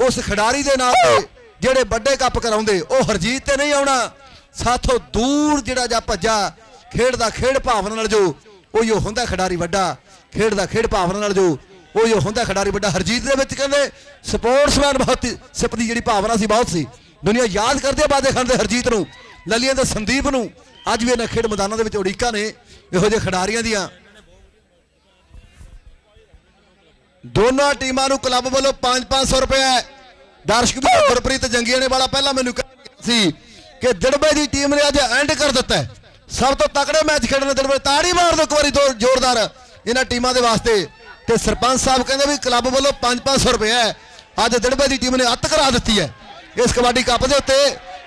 ਉਸ ਖਿਡਾਰੀ ਦੇ ਨਾਲ ਜਿਹੜੇ ਵੱਡੇ ਕੱਪ ਕਰਾਉਂਦੇ, ਉਹ ਹਰਜੀਤ ਤੇ ਨਹੀਂ ਆਉਣਾ। ਸਾਥੋਂ ਦੂਰ ਜਿਹੜਾ ਜਾ ਭੱਜਾ, ਖੇਡ ਦਾ ਖੇਡ ਭਾਵਨਾ ਨਾਲ ਜੋ, ਉਹ ਹੀ ਹੁੰਦਾ ਖਿਡਾਰੀ ਵੱਡਾ। ਖੇਡ ਦਾ ਖੇਡ ਭਾਵਨਾ ਨਾਲ ਜੋ ਉਹ ਹੀ ਹੁੰਦਾ ਖਿਡਾਰੀ ਵੱਡਾ। ਹਰਜੀਤ ਦੇ ਵਿੱਚ ਕਹਿੰਦੇ ਸਪੋਰਟਸਮੈਨ ਬਹੁਤ ਸਿਪ ਦੀ ਜਿਹੜੀ ਭਾਵਨਾ ਸੀ ਬਹੁਤ ਸੀ। ਦੁਨੀਆ ਯਾਦ ਕਰਦੀ ਬਾਦੇ ਖਾਨ ਦੇ ਹਰਜੀਤ ਨੂੰ ਲਲੀਆਂ ਦੇ ਸੰਦੀਪ ਨੂੰ। ਅੱਜ ਵੀ ਇਹਨਾਂ ਖੇਡ ਮੈਦਾਨਾਂ ਦੇ ਵਿੱਚ ਉਡੀਕਾਂ ਨੇ ਇਹੋ ਜਿਹੇ ਖਿਡਾਰੀਆਂ ਦੀਆਂ। ਦੋਨਾਂ ਟੀਮਾਂ ਨੂੰ ਕਲੱਬ ਵੱਲੋਂ 5-500 ਰੁਪਏ ਦਰਸ਼ਕ ਵੀ ਗੁਰਪ੍ਰੀਤ ਜੰਗੀਆਂ ਨੇ ਵਾਲਾ ਪਹਿਲਾਂ ਮੈਨੂੰ ਕਿਹਾ ਸੀ ਕਿ ਦਿੜਬੇ ਦੀ ਟੀਮ ਨੇ ਅੱਜ ਐਂਡ ਕਰ ਦਿੱਤਾ। ਸਭ ਤੋਂ ਤਕੜੇ ਮੈਚ ਖੇਡਣੇ ਦਿੜਬੇ ਤਾੜੀ ਮਾਰ ਦਿਓ ਇੱਕ ਵਾਰੀ ਦੋ ਜ਼ੋਰਦਾਰ। ਇਹਨਾਂ ਟੀਮਾਂ ਦੇ ਵਾਸਤੇ ਤੇ ਸਰਪੰਚ ਸਾਹਿਬ ਕਹਿੰਦੇ ਵੀ ਕਲੱਬ ਵੱਲੋਂ 5-500 ਰੁਪਏ ਹੈ। ਅੱਜ ਦਿੜਬੇ ਦੀ ਟੀਮ ਨੇ ਅੱਤ ਕਰਾ ਦਿੱਤੀ ਹੈ। ਇਸ ਕਬੱਡੀ ਕੱਪ ਦੇ ਉੱਤੇ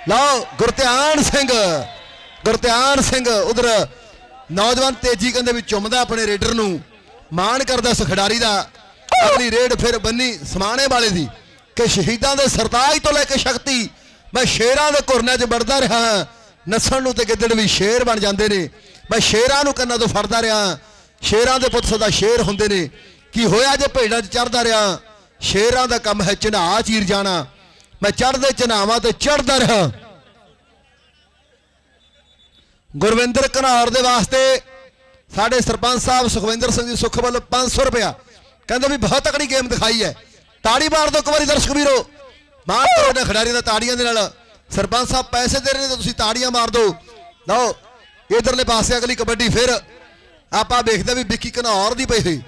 ਲਓ ਗੁਰਧਿਆਨ ਸਿੰਘ ਗੁਰਧਿਆਨ ਸਿੰਘ ਉਧਰ ਨੌਜਵਾਨ ਤੇਜੀ ਕਹਿੰਦੇ ਵੀ ਚੁੰਮਦਾ ਆਪਣੇ ਰੇਡਰ ਨੂੰ, ਮਾਣ ਕਰਦਾ ਉਸ ਖਿਡਾਰੀ ਦਾ। ਅਗਲੀ ਰੇਡ ਫਿਰ ਬੰਨੀ ਸਮਾਣੇ ਵਾਲੇ ਦੀ ਕਿ ਸ਼ਹੀਦਾਂ ਦੇ ਸਰਤਾਜ ਤੋਂ ਲੈ ਕੇ ਸ਼ਕਤੀ, ਮੈਂ ਸ਼ੇਰਾਂ ਦੇ ਘੁਰਨਿਆਂ 'ਚ ਵੜਦਾ ਰਿਹਾ ਨਸਣ ਨੂੰ ਤੇ ਗਿੱਦੜ ਵੀ ਸ਼ੇਰ ਬਣ ਜਾਂਦੇ ਨੇ। ਮੈਂ ਸ਼ੇਰਾਂ ਨੂੰ ਕੰਨਾਂ ਤੋਂ ਫੜਦਾ ਰਿਹਾ ਸ਼ੇਰਾਂ ਦੇ ਪੁੱਤ ਸਦਾ ਸ਼ੇਰ ਹੁੰਦੇ ਨੇ। ਕੀ ਹੋਇਆ ਜੇ ਭੇਡਾਂ 'ਚ ਚੜਦਾ ਰਿਹਾ? ਸ਼ੇਰਾਂ ਦਾ ਕੰਮ ਹੈ ਚਨਾਹ ਚੀਰ ਜਾਣਾ। ਮੈਂ ਚੜਦੇ ਚਨਾਵਾਂ ਤੇ ਚੜਦਾ ਰਿਹਾ। ਗੁਰਵਿੰਦਰ ਘਨੌਰ ਦੇ ਵਾਸਤੇ ਸਾਡੇ ਸਰਪੰਚ ਸਾਹਿਬ ਸੁਖਵਿੰਦਰ ਸਿੰਘ ਜੀ ਸੁਖ ਵੱਲੋਂ 500 ਰੁਪਇਆ। ਕਹਿੰਦੇ ਵੀ ਬਹੁਤ ਤਕੜੀ ਗੇਮ ਦਿਖਾਈ ਹੈ। ਤਾੜੀ ਮਾਰ ਦਿਓ ਇੱਕ ਵਾਰੀ ਦਰਸ਼ਕ ਵੀਰੋ। ਮਾਰ ਦਿਓ ਇਹਨਾਂ ਖਿਡਾਰੀਆਂ ਦਾ ਤਾੜੀਆਂ ਦੇ ਨਾਲ। ਸਰਪੰਚ ਸਾਹਿਬ ਪੈਸੇ ਦੇ ਰਹੇ ਨੇ ਤੁਸੀਂ ਤਾੜੀਆਂ ਮਾਰ ਦਿਓ। ਲਓ, ਇਧਰਲੇ ਪਾਸੇ ਅਗਲੀ ਕਬੱਡੀ ਫਿਰ। ਆਪਾਂ ਵੇਖਦੇ ਵੀ ਵਿੱਕੀ ਘਨੌਰ ਦੀ ਪਈ ਹੋਈ।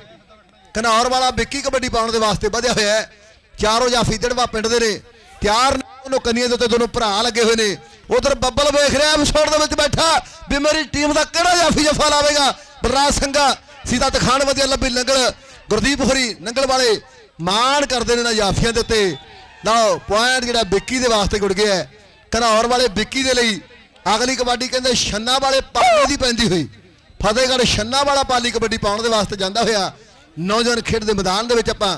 ਘਨੌਰ ਵਾਲਾ ਵਿੱਕੀ ਕਬੱਡੀ ਪਾਉਣ ਦੇ ਵਾਸਤੇ ਵਧਿਆ ਹੋਇਆ ਹੈ। ਚਾਰੋਂ ਜਾਫੀ ਦੜਵਾ ਪਿੰਡ ਦੇ ਨੇ। ਤਿਆਰ ਨੇ, ਉਹਨੂੰ ਕੰਨੀਆਂ ਦੇ ਉੱਤੇ ਦੋਨੋਂ ਭਰਾ ਲੱਗੇ ਹੋਏ ਨੇ। ਉਧਰ ਬੱਬਲ ਵੇਖ ਰਿਹਾ ਵਿਛੋੜ ਦੇ ਵਿੱਚ ਬੈਠਾ ਵੀ ਮੇਰੀ ਟੀਮ ਦਾ ਕਿਹੜਾ ਜਾਫੀ ਜਫਾ ਲਾਵੇਗਾ? ਬਲਰਾਜ ਸਿੰਘਾ, ਸੀਤਾ ਤਖਾਨ ਵਧੀਆ ਲੱਭੀ ਲੰਗਲ ਗੁਰਦੀਪ ਹੋਰੀ ਨੰਗਲ ਵਾਲੇ ਮਾਣ ਕਰਦੇ ਨੇ ਨਾ ਜਾਫੀਆਂ ਦੇ ਉੱਤੇ। ਲਓ ਪੁਆਇੰਟ ਜਿਹੜਾ ਵਿੱਕੀ ਦੇ ਵਾਸਤੇ ਗੁੜ ਗਿਆ ਘਨੌਰ ਵਾਲੇ ਵਿੱਕੀ ਦੇ ਲਈ ਅਗਲੀ ਕਬੱਡੀ ਕਹਿੰਦੇ ਛੰਨਾ ਵਾਲੇ ਪਾਲੇ ਦੀ ਪੈਂਦੀ ਹੋਈ। ਫਤਿਹਗੜ੍ਹ ਛੰਨਾ ਵਾਲਾ ਪਾਲੀ ਕਬੱਡੀ ਪਾਉਣ ਦੇ ਵਾਸਤੇ ਜਾਂਦਾ ਹੋਇਆ। ਨੌਜਵਾਨ ਖੇਡ ਦੇ ਮੈਦਾਨ ਦੇ ਵਿੱਚ ਆਪਾਂ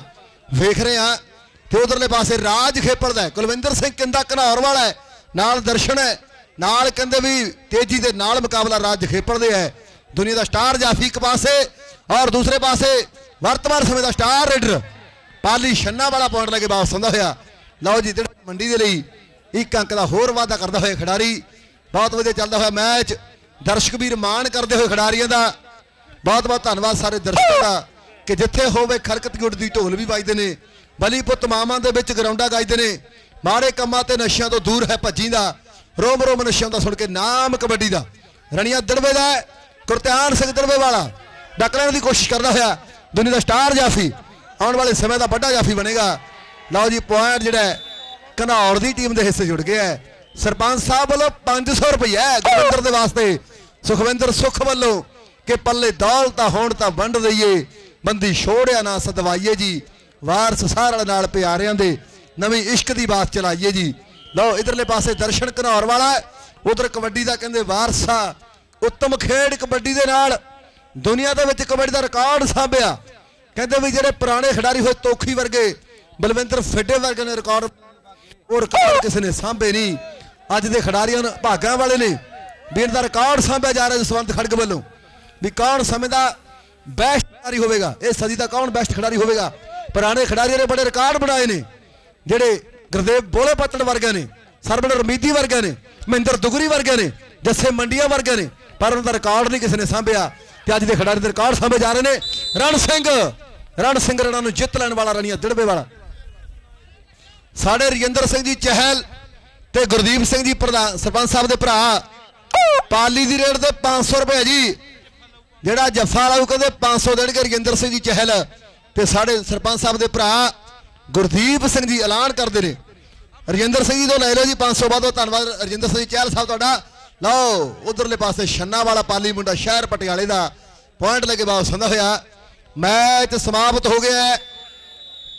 ਵੇਖ ਰਹੇ ਹਾਂ ਤੇ ਉਧਰਲੇ ਪਾਸੇ ਰਾਜ ਖੇਪਰ ਦਾ ਕੁਲਵਿੰਦਰ ਸਿੰਘ ਕਿੰਦਾ ਘਨੌਰ ਵਾਲਾ ਨਾਲ ਦਰਸ਼ਨ ਹੈ, ਨਾਲ ਕਹਿੰਦੇ ਵੀ ਤੇਜੀ ਦੇ ਨਾਲ ਮੁਕਾਬਲਾ ਰਾਜ ਖੇਪਰ ਦੇ ਹੈ। ਦੁਨੀਆ ਦਾ ਸਟਾਰ ਜਾਫੀ ਇੱਕ ਪਾਸੇ ਔਰ ਦੂਸਰੇ ਪਾਸੇ ਵਰਤਮਾਨ ਸਮੇਂ ਦਾ ਸਟਾਰ ਰੇਡਰ ਪਾਲੀ ਛੰਨਾ ਵਾਲਾ ਪੁਆਇੰਟ ਲੈ ਕੇ ਵਾਪਸ ਆਉਂਦਾ ਹੋਇਆ। ਲਓ ਜੀ, ਜਿਹੜਾ ਮੰਡੀ ਦੇ ਲਈ ਇੱਕ ਅੰਕ ਦਾ ਹੋਰ ਵਾਅਦਾ ਕਰਦਾ ਹੋਇਆ ਖਿਡਾਰੀ। ਬਹੁਤ ਵਧੀਆ ਚੱਲਦਾ ਹੋਇਆ ਮੈਚ। ਦਰਸ਼ਕ ਵੀਰ ਮਾਣ ਕਰਦੇ ਹੋਏ ਖਿਡਾਰੀਆਂ ਦਾ ਬਹੁਤ ਬਹੁਤ ਧੰਨਵਾਦ ਸਾਰੇ ਦਰਸ਼ਕਾਂ ਦਾ ਕਿ ਜਿੱਥੇ ਹੋਵੇ ਖਰਕਤ ਗੁੱਟ ਦੀ ਢੋਲ ਵੀ ਵੱਜਦੇ ਨੇ ਬਲੀ ਪੁੱਤ ਮਾਵਾਂ ਦੇ ਵਿੱਚ ਗਰਾਊਂਡਾਂ ਗਾਈਦੇ ਨੇ ਮਾੜੇ ਕੰਮਾਂ ਤੇ ਨਸ਼ਿਆਂ ਤੋਂ ਦੂਰ ਹੈ ਭੱਜੀ ਦਾ ਰੋਮ ਰੋਮ ਨਸ਼ਿਆਂ ਦਾ ਸੁਣ ਕੇ ਨਾਮ ਕਬੱਡੀ ਦਾ। ਰਣੀਆਂ ਦੜਵੇ ਦਾ ਗੁਰਤਿਆਨ ਸਿੰਘ ਦੜਵੇ ਵਾਲਾ ਡੱਕ ਲੈਣ ਦੀ ਕੋਸ਼ਿਸ਼ ਕਰਦਾ ਹੋਇਆ ਦੁਨੀਆ ਦਾ ਸਟਾਰ ਜਾਫੀ ਆਉਣ ਵਾਲੇ ਸਮੇਂ ਦਾ ਵੱਡਾ ਜਾਫੀ ਬਣੇਗਾ। ਲਓ ਜੀ ਪੁਆਇੰਟ ਜਿਹੜਾ ਹੈ, ਘਨੌਰ ਦੀ ਟੀਮ ਦੇ ਹਿੱਸੇ ਜੁੜ ਗਿਆ ਹੈ। ਸਰਪੰਚ ਸਾਹਿਬ ਵੱਲੋਂ 500 ਰੁਪਏ ਗੁਰਵਿੰਦਰ ਦੇ ਵਾਸਤੇ। ਸੁਖਵਿੰਦਰ ਸੁਖ ਵੱਲੋਂ ਕਿ ਪੱਲੇ ਦੌਲ ਤਾਂ ਹੋਣ ਤਾਂ ਵੰਡ ਦਈਏ। ਬੰਦੀ ਛੋੜਿਆ ਨਾ ਸਦਵਾਈਏ ਜੀ। ਵਾਰਸ ਸਾਰਲ ਨਾਲ ਪਿਆਰਿਆਂ ਦੇ ਨਵੀਂ ਇਸ਼ਕ ਦੀ ਬਾਤ ਚਲਾਈਏ ਜੀ। ਲਓ, ਇਧਰਲੇ ਪਾਸੇ ਦਰਸ਼ਨ ਘਨੌਰ ਵਾਲਾ ਉਧਰ ਕਬੱਡੀ ਦਾ ਕਹਿੰਦੇ ਵਾਰਸਾ। ਉੱਤਮ ਖੇਡ ਕਬੱਡੀ ਦੇ ਨਾਲ ਦੁਨੀਆ ਦੇ ਵਿੱਚ ਕਬੱਡੀ ਦਾ ਰਿਕਾਰਡ ਸਾਂਭਿਆ। ਕਹਿੰਦੇ ਵੀ ਜਿਹੜੇ ਪੁਰਾਣੇ ਖਿਡਾਰੀ ਹੋਏ ਤੋਖੀ ਵਰਗੇ, ਬਲਵਿੰਦਰ ਫਿੱਡੇ ਵਰਗੇ ਨੇ ਰਿਕਾਰਡ। ਉਹ ਰਿਕਾਰਡ ਕਿਸੇ ਨੇ ਸਾਂਭੇ ਨਹੀਂ। ਅੱਜ ਦੇ ਖਿਡਾਰੀਆਂ ਨੂੰ, ਭਾਗਾਂ ਵਾਲੇ ਨੇ ਵੀ ਇਹਨਾਂ ਦਾ ਰਿਕਾਰਡ ਸਾਂਭਿਆ ਜਾ ਰਿਹਾ ਜਸਵੰਤ ਖੜਕ ਵੱਲੋਂ, ਵੀ ਕੌਣ ਸਮੇਂ ਦਾ ਬੈਸਟ ਖਿਡਾਰੀ ਹੋਵੇਗਾ, ਇਹ ਸਦੀ ਦਾ ਕੌਣ ਬੈਸਟ ਖਿਡਾਰੀ ਹੋਵੇਗਾ? ਪੁਰਾਣੇ ਖਿਡਾਰੀਆਂ ਨੇ ਬੜੇ ਰਿਕਾਰਡ ਬਣਾਏ ਨੇ, ਜਿਹੜੇ ਗੁਰਦੇਵ ਬੋਲੇ ਪੱਤਣ ਵਰਗੇ ਨੇ ਸਰਬਣ ਰਮੀਦੀ ਵਰਗੇ ਨੇ, ਮਹਿੰਦਰ ਦੁਗਰੀ ਵਰਗੇ ਨੇ, ਜੱਸੇ ਮੰਡੀਆਂ ਵਰਗੇ ਨੇ, ਪਰ ਉਹਨਾਂ ਦਾ ਰਿਕਾਰਡ ਨਹੀਂ ਕਿਸੇ ਨੇ ਸਾਂਭਿਆ ਤੇ ਅੱਜ ਦੇ ਖਿਡਾਰੀ ਦੇ ਰਿਕਾਰਡ ਸਾਂਭੇ ਜਾ ਰਹੇ ਨੇ। ਰਣ ਸਿੰਘ ਰਣ ਸਿੰਘ ਰਣਾ ਨੂੰ ਜਿੱਤ ਲੈਣ ਵਾਲਾ ਰਣੀਆਂ ਦਿੜਬੇ ਵਾਲਾ। ਸਾਡੇ ਰਜਿੰਦਰ ਸਿੰਘ ਜੀ ਚਹਿਲ ਤੇ ਗੁਰਦੀਪ ਸਿੰਘ ਜੀ ਪ੍ਰਧਾਨ ਸਰਪੰਚ ਸਾਹਿਬ ਦੇ ਭਰਾ। ਪਾਲੀ ਦੀ ਰੇਟ ਤੇ 500 ਰੁਪਏ ਜੀ। ਜਿਹੜਾ ਜੱਫਾ ਲਾਊ ਕਹਿੰਦੇ 500 ਦੇਣਗੇ ਰਜਿੰਦਰ ਸਿੰਘ ਜੀ ਚਹਿਲ। ਤੇ ਸਾਡੇ ਸਰਪੰਚ ਸਾਹਿਬ ਦੇ ਭਰਾ ਗੁਰਦੀਪ ਸਿੰਘ ਜੀ ਐਲਾਨ ਕਰਦੇ ਨੇ। ਰਜਿੰਦਰ ਸਿੰਘ ਜੀ ਤੋਂ ਲੈ ਲਓ ਜੀ 500 ਬਾਅਦ ਧੰਨਵਾਦ। ਰਜਿੰਦਰ ਸਿੰਘ ਜੀ ਚਹਿਲ ਸਾਹਿਬ ਤੁਹਾਡਾ। ਲਓ, ਉਧਰਲੇ ਪਾਸੇ ਛੰਨਾ ਵਾਲਾ ਪਾਲੀ ਮੁੰਡਾ, ਸ਼ਹਿਰ ਪਟਿਆਲੇ ਦਾ। ਪੁਆਇੰਟ ਲੈ ਕੇ ਵਾਪਸ ਹੁੰਦਾ ਹੋਇਆ। ਮੈਚ ਸਮਾਪਤ ਹੋ ਗਿਆ ਹੈ।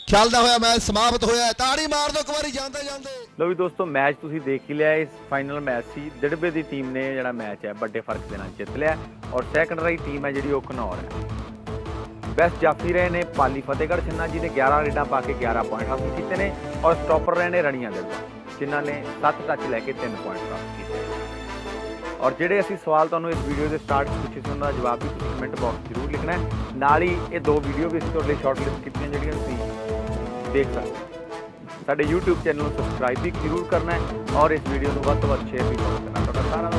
ਚੱਲਦਾ ਹੋਇਆ ਮੈਚ, ਸਮਾਪਤ ਹੋਇਆ ਤਾੜੀ ਮਾਰ ਦਿਓ, ਇੱਕ ਵਾਰੀ ਜਾਂਦੇ ਜਾਂਦੇ। ਲੋ ਵੀ ਦੋਸਤੋ, ਮੈਚ ਤੁਸੀਂ ਦੇਖ ਹੀ ਲਿਆ, ਇਸ ਫਾਈਨਲ ਮੈਚ ਸੀ। ਦਿੜਬੇ ਦੀ ਟੀਮ ਨੇ ਜਿਹੜਾ ਮੈਚ ਹੈ, ਵੱਡੇ ਫ਼ਰਕ ਦੇ ਨਾਲ ਜਿੱਤ ਲਿਆ ਔਰ ਸੈਕੰਡ ਰਾਈ ਟੀਮ ਹੈ ਜਿਹੜੀ ਉਹ ਘਨੌਰ ਹੈ। ਬੈਸਟ ਜਾਫੀ ਰਹੇ ਨੇ ਪਾਲੀ ਫਤਿਹਗੜ੍ਹ ਛੰਨਾ ਜੀ ਨੇ 11 ਰੇਡਾਂ ਪਾ ਕੇ 11 ਪੁਆਇੰਟ ਹਾਸਲ ਕੀਤੇ ਨੇ ਔਰ ਸਟਾਪਰ ਰਹੇ ਨੇ ਰਣੀਆਂ ਦੇ ਜਿਨ੍ਹਾਂ ਨੇ 7 ਟੱਚ ਲੈ ਕੇ 3 ਪੁਆਇੰਟ ਪ੍ਰਾਪਤ ਕੀਤੇ ਔਰ ਜਿਹੜੇ ਅਸੀਂ ਸਵਾਲ ਤੁਹਾਨੂੰ ਇਸ ਵੀਡੀਓ ਦੇ ਸਟਾਰਟ ਪੁੱਛੇ ਸੀ, ਉਹਨਾਂ ਦਾ ਜਵਾਬ ਵੀ ਤੁਸੀਂ ਕਮੈਂਟ ਬਾਕਸ ਜ਼ਰੂਰ ਲਿਖਣਾ ਹੈ। ਨਾਲ ਹੀ ਇਹ ਦੋ ਵੀਡੀਓ ਵੀ ਅਸੀਂ ਤੁਹਾਡੇ ਲਈ ਸ਼ਾਰਟਲਿਸਟ ਕੀਤੀਆਂ ਜਿਹੜੀਆਂ ਤੁਸੀਂ ਦੇਖ ਸਕਦੇ ਹੋ। ਸਾਡੇ YouTube ਚੈਨਲ ਨੂੰ ਸਬਸਕ੍ਰਾਈਬ ਵੀ ਜ਼ਰੂਰ ਕਰਨਾ ਹੈ ਔਰ ਇਸ ਵੀਡੀਓ ਨੂੰ ਵੱਧ ਤੋਂ ਵੱਧ ਸ਼ੇਅਰ ਵੀ ਕਰਨਾ ਤੁਹਾਡਾ ਸਾਰਿਆਂ ਦਾ